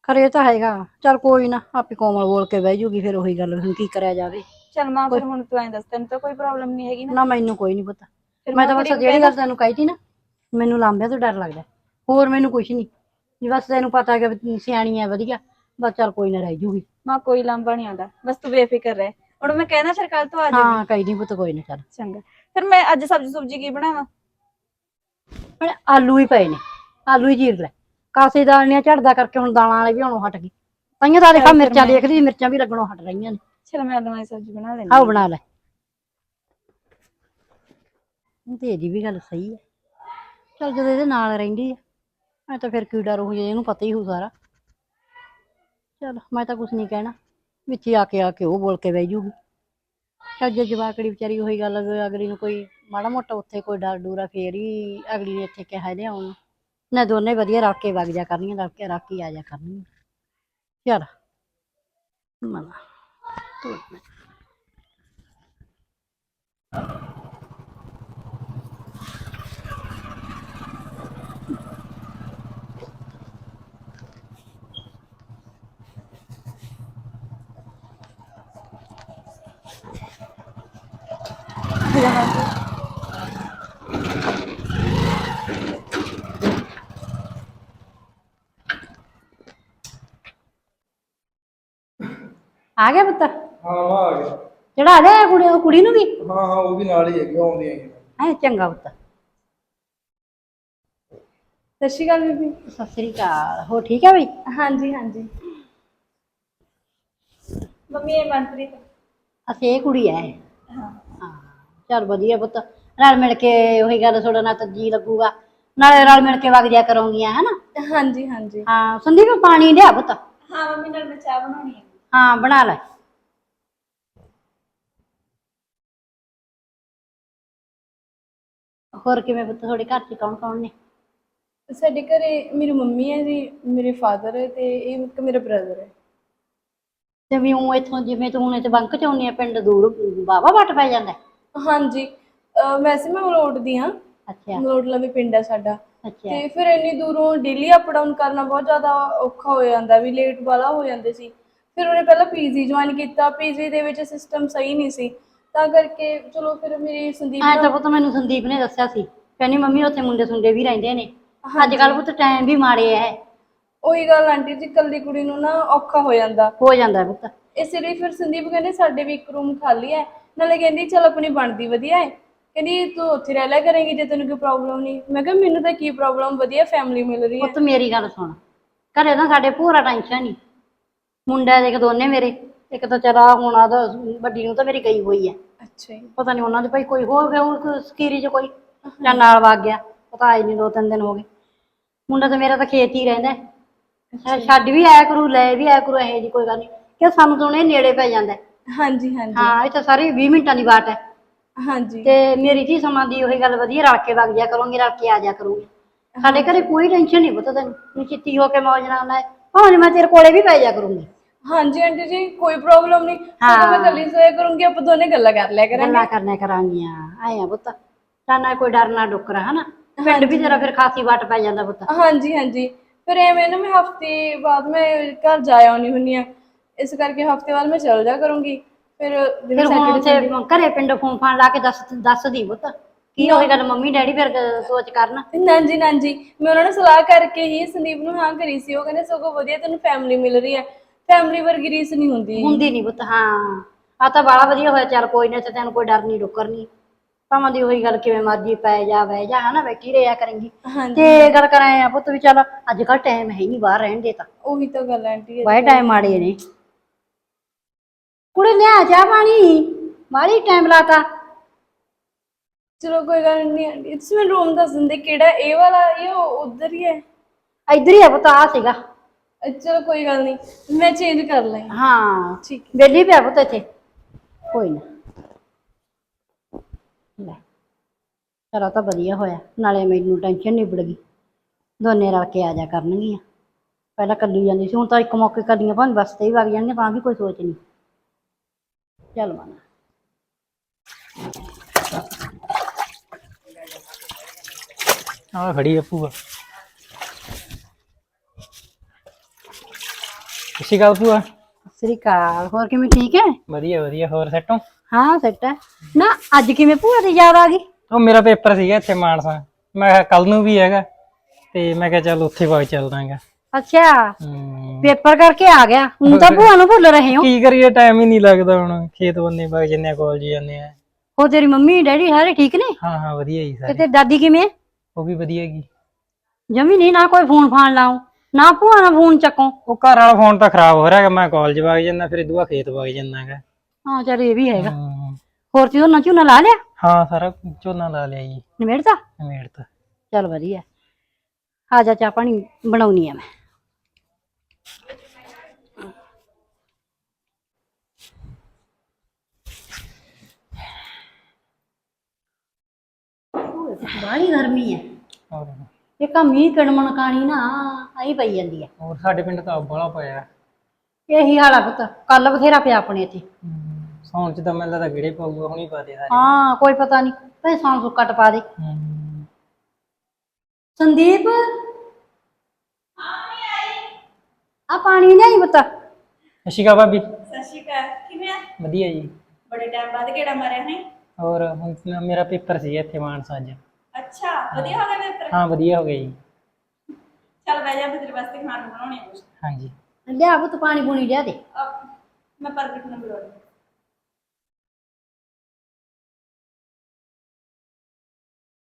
ਖਰੇ ਤਾਂ ਹੈਗਾ। ਚੱਲ ਕੋਈ ਨਾ ਆਪੀ ਕੋਮਲ ਬੋਲ ਕੇ ਬਹਿ ਜੂਗੀ ਫਿਰ ਉਹੀ ਗੱਲ ਹੁਣ ਕੀ ਕਰਿਆ ਜਾਵੇ। ਚਲ ਮਾਂ ਫਿਰ ਹੁਣ ਤੂੰ ਐਂ ਦੱਸ ਤੈਨੂੰ ਤਾਂ ਕੋਈ ਪ੍ਰੋਬਲਮ ਨਹੀਂ ਹੈਗੀ ਨਾ। ਨਾ ਮੈਨੂੰ ਕੋਈ ਨਹੀਂ ਪਤਾ। ਫਿਰ ਮੈਂ ਤਾਂ ਬਸ ਕੁੜੀ ਨੂੰ ਜਿਹੜੀ ਗੱਲ ਤੈਨੂੰ ਕਹੀ ਤੀ ਨਾ ਮੈਨੂੰ ਲਾਂਬਿਆਂ ਤੋਂ ਡਰ ਲੱਗਦਾ। ਹੋਰ ਮੈਨੂੰ ਕੁਝ ਨਹੀਂ ਜੀ ਬਸ ਤੈਨੂੰ ਪਤਾ ਕਿ ਵੀ ਸਿਆਣੀ ਹੈ ਵਧੀਆ। ਬਸ ਚੱਲ ਕੋਈ ਨਾ ਰਹਿ ਜੂਗੀ। ਮਾਂ ਕੋਈ ਲਾਂਭਾ ਨਹੀਂ ਆਉਂਦਾ। ਬਸ ਤੂੰ ਬੇਫਿਕਰ ਰਹਿ। ਹੁਣ ਮੈਂ ਕਹਿਣਾ ਫਿਰ ਕੱਲ ਤੋਂ ਆ ਜਾ ਹਾਂ ਕਹੀ ਨਹੀਂ ਪੁੱਤ ਕੋਈ ਨਾ ਚੱਲ। ਚੰਗਾ। ਫਿਰ ਮੈਂ ਅੱਜ ਸਬਜ਼ੀ ਸੁਬਜੀ ਕੀ ਬਣਾਵਾਂ? ਹੁਣ ਆਲੂ ਹੀ ਪਏ ਨੇ। ਆਲੂ ਹੀ ਚੀਰ ਲੈ। ਕਾਸੇ ਦਾਲ ਨੇ ਝੜਦਾ ਕਰਕੇ ਹੁਣ ਦਾਲਾਂ ਵਾਲੇ ਵੀ ਆਉਣੋਂ ਹਟ ਗਏ। ਪਈਆਂ ਤਾਂ ਦੇਖਾ ਮਿਰਚਾਂ ਦੇਖਦੀ ਮਿਰਚਾਂ ਵੀ ਲੱਗਣੋਂ ਹਟ ਰਹੀਆਂ ਨੇ। ਚਲ ਮੈਂ ਆਲੂਆਂ ਦੀ ਸਬਜ਼ੀ ਬਣਾ ਲੈਂਦੀ ਆਓ ਬਣਾ ਲੈ। ਤੇ ਇਹਦੀ ਵੀ ਗੱਲ ਸਹੀ ਹੈ ਚਲ ਜਦੋਂ ਇਹਦੇ ਨਾਲ ਰਹਿੰਦੀ ਹੈ ਮੈਂ ਤਾਂ ਫਿਰ ਕੀ ਡਰ ਹੋ ਜੇ, ਇਹਨੂੰ ਪਤਾ ਹੀ ਹੋ ਸਾਰਾ। ਚਲ, ਮੈਂ ਤਾਂ ਕੁਝ ਨਹੀਂ ਕਹਿਣਾ। ਵਿੱਚ ਹੀ ਆ ਕੇ ਆ ਕੇ ਉਹ ਬੋਲ ਕੇ ਬਹਿ ਜੂਗੀ। ਚੱਲ, ਜੇ ਜਵਾਕੜੀ ਵਿਚਾਰੀ ਉਹੀ ਗੱਲ ਅਗਲੀ ਨੂੰ ਕੋਈ ਮਾੜਾ ਮੋਟਾ ਉੱਥੇ ਕੋਈ ਡਰ ਡੂਰਾ ਫੇਰ ਹੀ ਅਗਲੀ ਨੇ ਇੱਥੇ ਕਿਹਾ ਇਹਦੇ ਆਉਣ ਨਾ। ਦੋਨੇ ਵਧੀਆ ਰੱਖ ਕੇ ਵਗ ਜਾ ਕਰਨੀਆਂ, ਰੱਖ ਕੇ ਰੱਖ ਕੇ ਆ ਜਾ ਕਰਨੀਆਂ। ਚਲ। ਮਨਾ। ਆ ਗਿਆ ਪੁੱਤ? ਹਾਂ ਮਾਂ ਆ ਗਿਆ। ਚੜਾ ਲਿਆ ਕੁੜੀ ਉਹ ਕੁੜੀ ਨੂੰ ਵੀ? ਹਾਂ ਹਾਂ ਉਹ ਵੀ ਨਾਲ ਹੀ ਹੈਗੀ ਆਉਂਦੀ ਹੈਗੀ। ਐ ਚੰਗਾ ਪੁੱਤ। ਸਤਿ ਸ਼੍ਰੀ ਅਕਾਲ ਬੀਬੀ। ਸਤਿ ਸ੍ਰੀ ਅਕਾਲ। ਹੋ ਠੀਕ ਹੈ ਬਈ? ਹਾਂਜੀ ਹਾਂਜੀ। ਮੰਮੀ ਇਹ ਮਨਪ੍ਰੀਤ। ਅਸੀਂ ਇਹ ਕੁੜੀ ਐ ਹਾਂ। ਹਾਂ। ਚਲ ਵਧੀਆ ਪੁੱਤ ਰਲ ਮਿਲ ਕੇ ਉਹੀ ਗੱਲ ਥੋੜਾ ਨਾ ਤਾਂ ਜੀ ਲੱਗੂਗਾ ਨਾਲੇ ਰਲ ਮਿਲ ਕੇ ਵਗ ਜਾ ਕਰੋਗੀਆਂ ਹਨਾ? ਹਾਂਜੀ ਹਾਂਜੀ। ਹਾਂ ਸੰਦੀਪ ਪਾਣੀ ਲਿਆ ਪੁੱਤ? ਹਾਂ ਮੰਮੀ ਨਾਲ ਮੈਂ ਚਾਹ ਬਣਾਉਣੀ ਹੈ ਹਾਂ ਬਣਾ ਲੈ। ਹੋਰ ਕਿਵੇਂ ਪੁੱਤ ਤੁਹਾਡੇ ਘਰ ਚ ਕੌਣ ਕੌਣ ਨੇ? ਸਾਡੇ ਘਰੇ ਮੇਰੀ ਮੰਮੀ ਹੈ ਜੀ ਮੇਰੇ ਫਾਦਰ ਹੈ ਤੇ ਇਹ ਇੱਕ ਮੇਰਾ ਬ੍ਰਦਰ ਹੈ। ਤੇ ਵੀ ਉਹ ਇੱਥੋਂ ਜਿਵੇਂ ਤੂੰ ਹੁਣ ਇੱਥੇ ਬੰਕ ਚ ਆਉਣੀ ਆ ਪਿੰਡ ਦੂਰ ਬਾਵਾ ਵੱਟ ਪੈ ਜਾਂਦਾ। ਹੈ? ਹਾਂਜੀ। ਅਹ ਵੈਸੇ ਮੈਂ ਮਲੋਟ ਦੀ ਹਾਂ। ਅੱਛਾ। ਮਲੋਟ ਲਵੇ ਪਿੰਡ ਹੈ ਸਾਡਾ। ਅੱਛਾ। ਤੇ ਫਿਰ ਇੰਨੀ ਦੂਰੋਂ ਡੇਲੀ ਅਪ ਡਾਊਨ ਕਰਨਾ ਬਹੁਤ ਜ਼ਿਆਦਾ ਔਖਾ ਹੋ ਜਾਂਦਾ ਵੀ ਲੇਟ ਵਾਲਾ ਹੋ ਜਾਂਦੇ ਸੀ। ਫਿਰ ਉਹਨੇ ਪਹਿਲਾਂ ਪੀਜੀ ਜੁਆਇਨ ਕੀਤਾ। ਪੀਜੀ ਦੇ ਵਿੱਚ ਸਿਸਟਮ ਸਹੀ ਨਹੀਂ ਸੀ। ਤਾਂ ਕਰਕੇ ਚਲੋ ਫਿਰ ਮੇਰੀ ਸੰਦੀਪ ਐ ਤਾਂ ਨਾਲ- ਪੁੱਤ ਮੈਨੂੰ ਸੰਦੀਪ ਨੇ ਦੱਸਿਆ ਸੀ। ਕਹਿੰਦੀ ਮੰਮੀ ਉੱਥੇ ਮੁੰਡੇ ਸੁੰਡੇ ਵੀ ਰਹਿੰਦੇ ਨੇ। ਅੱਜ ਕੱਲ ਪੁੱਤ ਟਾਈਮ ਵੀ ਮਾੜੇ ਐ ਉਹੀ ਗੱਲ ਆਂਟੀ ਜੀ ਕੱਲੀ ਕੁੜੀ ਨੂੰ ਨਾ ਔਖਾ ਹੋ ਜਾਂਦਾ। ਹੋ ਜਾਂਦਾ ਹੈ ਪੁੱਤ। ਇਸੇ ਲਈ ਫਿਰ ਸੰਦੀਪ ਕਹਿੰਦੇ ਸਾਡੇ ਵੀ ਇੱਕ ਰੂਮ ਖਾਲੀ ਹੈ। ਨਾਲੇ ਕਹਿੰਦੀ ਚਲ ਆਪਣੀ ਬਣਦੀ ਵਧੀਆ ਹੈ ਕਹਿੰਦੀ ਤੂੰ ਉੱਥੇ ਰਹਿ ਲਿਆ ਕਰੇਂਗੀ ਜੇ ਤੈਨੂੰ ਕੋਈ ਪ੍ਰੋਬਲਮ ਨਹੀਂ। ਮੈਂ ਕਿਹਾ ਮੈਨੂੰ ਤਾਂ ਕੀ ਪ੍ਰੋਬਲਮ ਵਧੀਆ ਫੈਮਿਲੀ ਮਿਲ ਰਹੀ ਹੈ। ਪੁੱਤ ਮੇਰੀ ਗੱਲ ਸੁਣ। ਘਰੇ ਤਾਂ ਸਾਡੇ ਪੂਰਾ ਟੈਨਸ਼ਨ ਨਹੀਂ ਮੁੰਡਾ ਦੇਖ ਦੋਨੇ ਮੇਰੇ। ਇੱਕ ਤਾਂ ਚਲਾ ਹੁਣ ਆਦਾ ਵੱਡੀ ਨੂੰ ਤਾਂ ਮੇਰੀ ਗਈ ਹੋਈ ਐ ਅੱਛਾ ਜੀ। ਪਤਾ ਨਹੀਂ ਉਹਨਾਂ ਦੇ ਭਾਈ ਕੋਈ ਹੋ ਗਿਆ ਉਹ ਸਕੀਰੀ ਚ ਕੋਈ ਜਾਂ ਨਾਲ ਵਗ ਗਿਆ। ਪਤਾ ਆਈ ਨਹੀਂ ਦੋ ਤਿੰਨ ਦਿਨ ਹੋ ਗਏ। ਮੁੰਡਾ ਤਾਂ ਮੇਰਾ ਤਾਂ ਖੇਤ ਹੀ ਰਹਿੰਦਾ ਹੈ। ਛੱਡ ਵੀ ਆਇਆ ਕਰੂ ਲੈ ਵੀ ਆਇਆ ਕਰੂ ਇਹੋ ਜੀ ਕੋਈ ਗੱਲ ਨਹੀਂ ਕਿ ਸਾਨੂੰ ਤਾਂ ਉਹਨੇ ਨੇੜੇ ਪੈ ਜਾਂਦਾ ਹੈ। ਹਾਂਜੀ ਹਾਂਜੀ। ਹਾਂ ਇਹ ਤਾਂ ਸਾਰੀ 20 ਮਿੰਟਾਂ ਦੀ ਬਾਤ ਹੈ। ਹਾਂਜੀ। ਤੇ ਮੇਰੀ ਧੀ ਸਮਾਂ ਦੀ ਉਹੀ ਗੱਲ ਵਧੀਆ ਰਲ ਕੇ ਵਗ ਜਾ ਕਰੂੰਗੀ ਰਲ ਕੇ ਆ ਜਾ ਕਰੂੰਗੀ। ਸਾਡੇ ਘਰੇ ਕੋਈ ਟੈਨਸ਼ਨ ਨਹੀਂ ਪਤਾ ਤੈਨੂੰ ਤੂੰ ਚਿੱਤੀ ਹੋ ਕੇ ਮੌਜ ਨਾਲ ਆਉਣਾ ਹੈ ਭਾਵੇਂ ਮੈਂ ਤੇਰੇ ਕੋਲੇ ਵੀ ਪੈ ਜਾ ਕਰੂੰਗੀ। ਹਾਂਜੀ ਆਂਟੀ ਜੀ ਕੋਈ ਪ੍ਰੋਬਲਮ ਨਹੀਂ ਸਗੋਂ ਮੈਂ ਕੱਲੀ ਸੋਇਆ ਕਰੂੰਗੀ ਆਪਾਂ ਦੋਨੇ ਗੱਲਾਂ ਕਰ ਲਿਆ ਕਰਾਂਗੇ। ਗੱਲਾਂ ਕਰਨੇ ਕਰਾਂਗੀਆਂ ਆਏ ਆ ਪੁੱਤ। ਤਾਂ ਨਾ ਕੋਈ ਡਰ ਨਾ ਡੁੱਕਰਾ ਹਨਾ? ਪਿੰਡ ਵੀ ਤੇਰਾ ਫਿਰ ਖਾਸੀ ਵਾਟ ਪੈ ਜਾਂਦਾ ਪੁੱਤ। ਹਾਂਜੀ ਹਾਂਜੀ। ਫਿਰ ਐਵੇਂ ਨਾ ਮੈਂ ਹਫ਼ਤੇ ਬਾਅਦ ਮੈਂ ਘਰ ਜਾ ਆਉਣੀ ਹੁੰਨੀ ਆ ਇਸ ਕਰਕੇ ਹਫ਼ਤੇ ਬਾਅਦ ਮੈਂ ਚਲ ਜਾ ਕਰੂੰਗੀ। ਫਿਰ ਜਿਵੇਂ ਫਿਰ ਹੁਣ ਸੈਟਰਡੇ ਉੱਥੇ ਘਰੇ ਪਿੰਡ ਫੋਨ ਫਾਨ ਲਾ ਕੇ ਦੱਸ ਦੱਸ ਦੀ ਪੁੱਤ। ਕੀ ਉਹੀ ਗੱਲ ਮੰਮੀ ਡੈਡੀ ਫਿਰ ਗ- ਸੋਚ ਕਰਨ। ਨਾਂਜੀ ਨਾਂਜੀ ਮੈਂ ਉਹਨਾਂ ਨਾਲ ਸਲਾਹ ਕਰਕੇ ਹੀ ਸੰਦੀਪ ਨੂੰ ਹਾਂ ਕਰੀ ਸੀ। ਉਹ ਕਹਿੰਦੇ ਸਗੋਂ ਵਧੀਆ ਤੈਨੂੰ ਫੈਮਿਲੀ ਮਿਲ ਰਹੀ ਹੈ। ਫੈਮਿਲੀ ਵਰਗੀ ਰੀਸ ਨਹੀਂ ਹੁੰਦੀ। ਹੁੰਦੀ ਨਹੀਂ ਪੁੱਤ ਹਾਂ। ਆ ਤਾਂ ਬਾਲਾ ਵਧੀਆ ਹੋਇਆ ਚੱਲ ਕੋਈ ਨਾ ਤੇ ਤੈਨੂੰ ਕੋਈ ਡਰ ਨਹੀਂ ਡੁੱਕਰ ਨਹੀਂ। ਭਾਵੇਂ ਦੀ ਉਹੀ ਗੱਲ ਕਿਵੇਂ ਮਰਜ਼ੀ ਪੈ ਜਾ ਬਹਿ ਜਾ ਹਨਾ ਬੈਠੀ ਰਿਹਾ ਕਰੇਂਗੀ। ਹਾਂਜੀ। ਤੇ ਗੱਲ ਕਰਾਂ ਆ ਪੁੱਤ ਵੀ ਚੱਲ ਅੱਜ ਕੱਲ ਟਾਈਮ ਹੈ ਹੀ ਨਹੀਂ ਬਾਹਰ ਰਹਿਣ ਦੇ ਤਾਂ। ਉਹੀ ਤਾਂ ਗੱਲ ਹੈ ਆਂਟੀ ਬਾਹਰ ਟਾਈਮ ਮਾੜੇ ਨੇ। ਕੁੜੇ ਲਿਆ ਜਾ ਪਾਣੀ ਬਾਹਲੀ ਟਾਈਮ ਲਾਤਾ। ਚਲੋ ਕੋਈ ਗੱਲ ਨਹੀਂ ਆਂਟੀ ਤੁਸੀਂ ਮੈਨੂੰ ਰੂਮ ਦੱਸ ਦਿੰਦੇ ਕਿਹੜਾ ਇਹ ਵਾਲਾ ਇਹ ਉਧਰ ਹੀ ਹੈ? ਇੱਧਰ ਹੀ ਆ ਪੁੱਤ ਆ ਸੀਗਾ। ਅ, ਚਲੋ ਕੋਈ ਗੱਲ ਨਹੀਂ ਮੈਂ ਚੇਂਜ ਕਰ ਲਾਂ ਹਾਂ ਠੀਕ ਬੇਲੀ ਪਿਆ ਪੁੱਤ ਇੱਥੇ। ਕੋਈ ਨਾ। ਲੈ ਚਲੋ ਤਾਂ ਵਧੀਆ ਹੋਇਆ ਨਾਲੇ ਮੈਨੂੰ ਟੈਨਸ਼ਨ ਨਿਬੜ ਗਈ। ਦੋਨੇ ਰਲ ਕੇ ਆ ਜਾ ਕਰਨਗੀਆਂ। ਪਹਿਲਾਂ ਕੱਲੀ ਜਾਂਦੀ ਸੀ ਹੁਣ ਤਾਂ ਇੱਕ ਮੌਕੇ ਕੱਲੀਆਂ ਭਾਵੇਂ ਬੱਸ ਤੇ ਹੀ ਵਗ ਜਾਣਗੀਆਂ ਤਾਂ ਵੀ ਕੋਈ ਸੋਚ ਨਹੀਂ। ਚੱਲ ਮਨਾ ਆ ਖੜੀ ਆ ਭੂਆ ਸਤਿ ਗੱਲ ਭੂਆ ਸ੍ਰੀ ਅਕਾਲ ਹੋਰ ਕਿਵੇਂ ਠੀਕ ਹੈ? ਵਧੀਆ ਵਧੀਆ ਹੋਰ ਸੈਟੋਂ ਹਾਂ? ਸੈੱਟ ਹੈ। ਨਾ ਅੱਜ ਕਿਵੇਂ ਭੂਆ ਦੀ ਯਾਦ ਆ ਗਈ? ਉਹ ਮੇਰਾ ਪੇਪਰ ਸੀਗਾ ਇੱਥੇ ਮਾਨਸਾ। ਮੈਂ ਕਿਹਾ ਕੱਲ ਨੂੰ ਵੀ ਹੈਗਾ। ਤੇ ਮੈਂ ਕਿਹਾ ਚੱਲ ਉੱਥੇ ਵਗ ਚੱਲਦਾਂਗਾ ਅੱਛਾ ਹੂੰ। ਪੇਪਰ ਕਰਕੇ ਆ ਗਿਆ। ਹੁਣ ਤਾਂ ਭੂਆ ਨੂੰ ਭੁੱਲ ਰਹੇ ਹੋ। ਕੀ ਕਰੀਏ ਟਾਈਮ ਹੀ ਨਹੀਂ ਲੱਗਦਾ ਹੁਣ। ਖੇਤ ਬੰਨੇ ਵਗ ਜੰਨੇ ਕਾਲਜ ਜਾਂਦੇ ਆ। ਉਹ ਤੇਰੀ ਮੰਮੀ ਡੈਡੀ ਸਾਰੇ ਠੀਕ ਨੇ? ਹਾਂ ਹਾਂ ਵਧੀਆ ਹੀ ਤੇ ਸਾਰੇ। ਤੇਰੀ ਦਾਦੀ ਕਿਵੇਂ? ਉਹ ਵੀ ਵਧੀਆ ਹੈਗੀ ਜਮੀ ਨਹੀਂ ਨਾ ਕੋਈ ਫੋਨ ਫਾਨ ਲਾਉ ਨਾ ਭੂਆ ਨਾਲ ਫੋਨ ਚੱਕੋ। ਉਹ ਘਰ ਵਾਲਾ ਫੋਨ ਤਾਂ ਖਰਾਬ ਹੋ ਰਿਹਾ ਹੈਗਾ ਮੈਂ ਕਾਲਜ ਵਗ ਜਾਂਦਾ ਫਿਰ ਇਦੂਆ ਖੇਤ ਵਗ ਜਾਂਦਾ ਹੈਗਾ। ਹਾਂ ਚੱਲ ਇਹ ਵੀ ਹੈਗਾ। ਹੂੰ। ਹੋਰ ਚੀਜ਼ ਨਾ ਝੂਨਾ ਲਾ ਲਿਆ? ਹਾਂ ਸਾਰਾ ਝੋਨਾ ਲਾ ਲਿਆ ਜੀ। ਨਿਮੇੜਤਾ ਮੇੜ ਤਾਂ ਚੱਲ ਵਧੀਆ। ਆ ਜਾ ਚਾਹ ਪਾਣੀ ਬਣਾਉਣੀ ਆ ਮੈਂ। ਬਾਹਲੀ ਗਰਮੀ ਹੈ ਹੋਰ। ਇਹ ਕਾ ਮੀਂਹ ਕਣਮਣ ਕਾਣੀ ਨਾ ਆਈ ਪਈ ਜਾਂਦੀ ਹੈ ਹੋਰ ਸਾਡੇ ਪਿੰਡ ਤਾਂ ਬੜਾ ਪਿਆ। ਇਹੀ ਹਾਲ ਪੁੱਤ ਕੱਲ ਬਥੇਰਾ ਪਿਆ ਆਪਣੇ ਇੱਥੇ। ਸੌਣ ਚ ਤਾਂ ਮੈਨੂੰ ਲੱਗਦਾ ਗਿੜੇ ਪਊਗਾ ਹੁਣੀ ਪਾ ਦੇ ਸਾਰੇ। ਹਾਂ ਕੋਈ ਪਤਾ ਨਹੀਂ ਭਈ ਸਾਂ ਸੁੱਕਾ ਟਪਾ ਦੇ। ਹੂੰ। ਸੰਦੀਪ? ਆ ਪਾਣੀ ਨਹੀਂ ਪੁੱਤ। ਅਸ਼ਿਕਾ ਭਾਬੀ। ਸਤਿ ਸ਼੍ਰੀ ਅਕਾਲ ਕਿਵੇਂ ਆ? ਵਧੀਆ ਜੀ। ਬੜੇ ਟਾਈਮ ਬਾਅਦ ਕਿਹੜਾ ਮਾਰਿਆ ਹੈ ਹੋਰ ਹੁਣ ਨਾ ਮੇਰਾ ਪੇਪਰ ਸੀ ਇੱਥੇ ਮਾਨਸਾ ਅੱਜ। ਅੱਛਾ ਵਧੀਆ ਹੋ ਗਿਆ ਪੇਪਰ? ਹਾਂ ਵਧੀਆ ਹੋ ਗਿਆ ਜੀ। ਚੱਲ ਬਹਿ ਜਾ ਫਿਰ ਤੇਰੇ ਵਾਸਤੇ ਖਾਣ ਨੂੰ ਬਣਾਉਣੇ ਆ ਕੁਛ। ਹਾਂਜੀ। ਲਿਆ ਪੁੱਤ ਪਾਣੀ ਪੂਣੀ ਲਿਆ ਦੇ। ਅਹ, ਮੈਂ ਪ੍ਰਗਟ ਨੂੰ ਬੁਲਾਉਣੀ।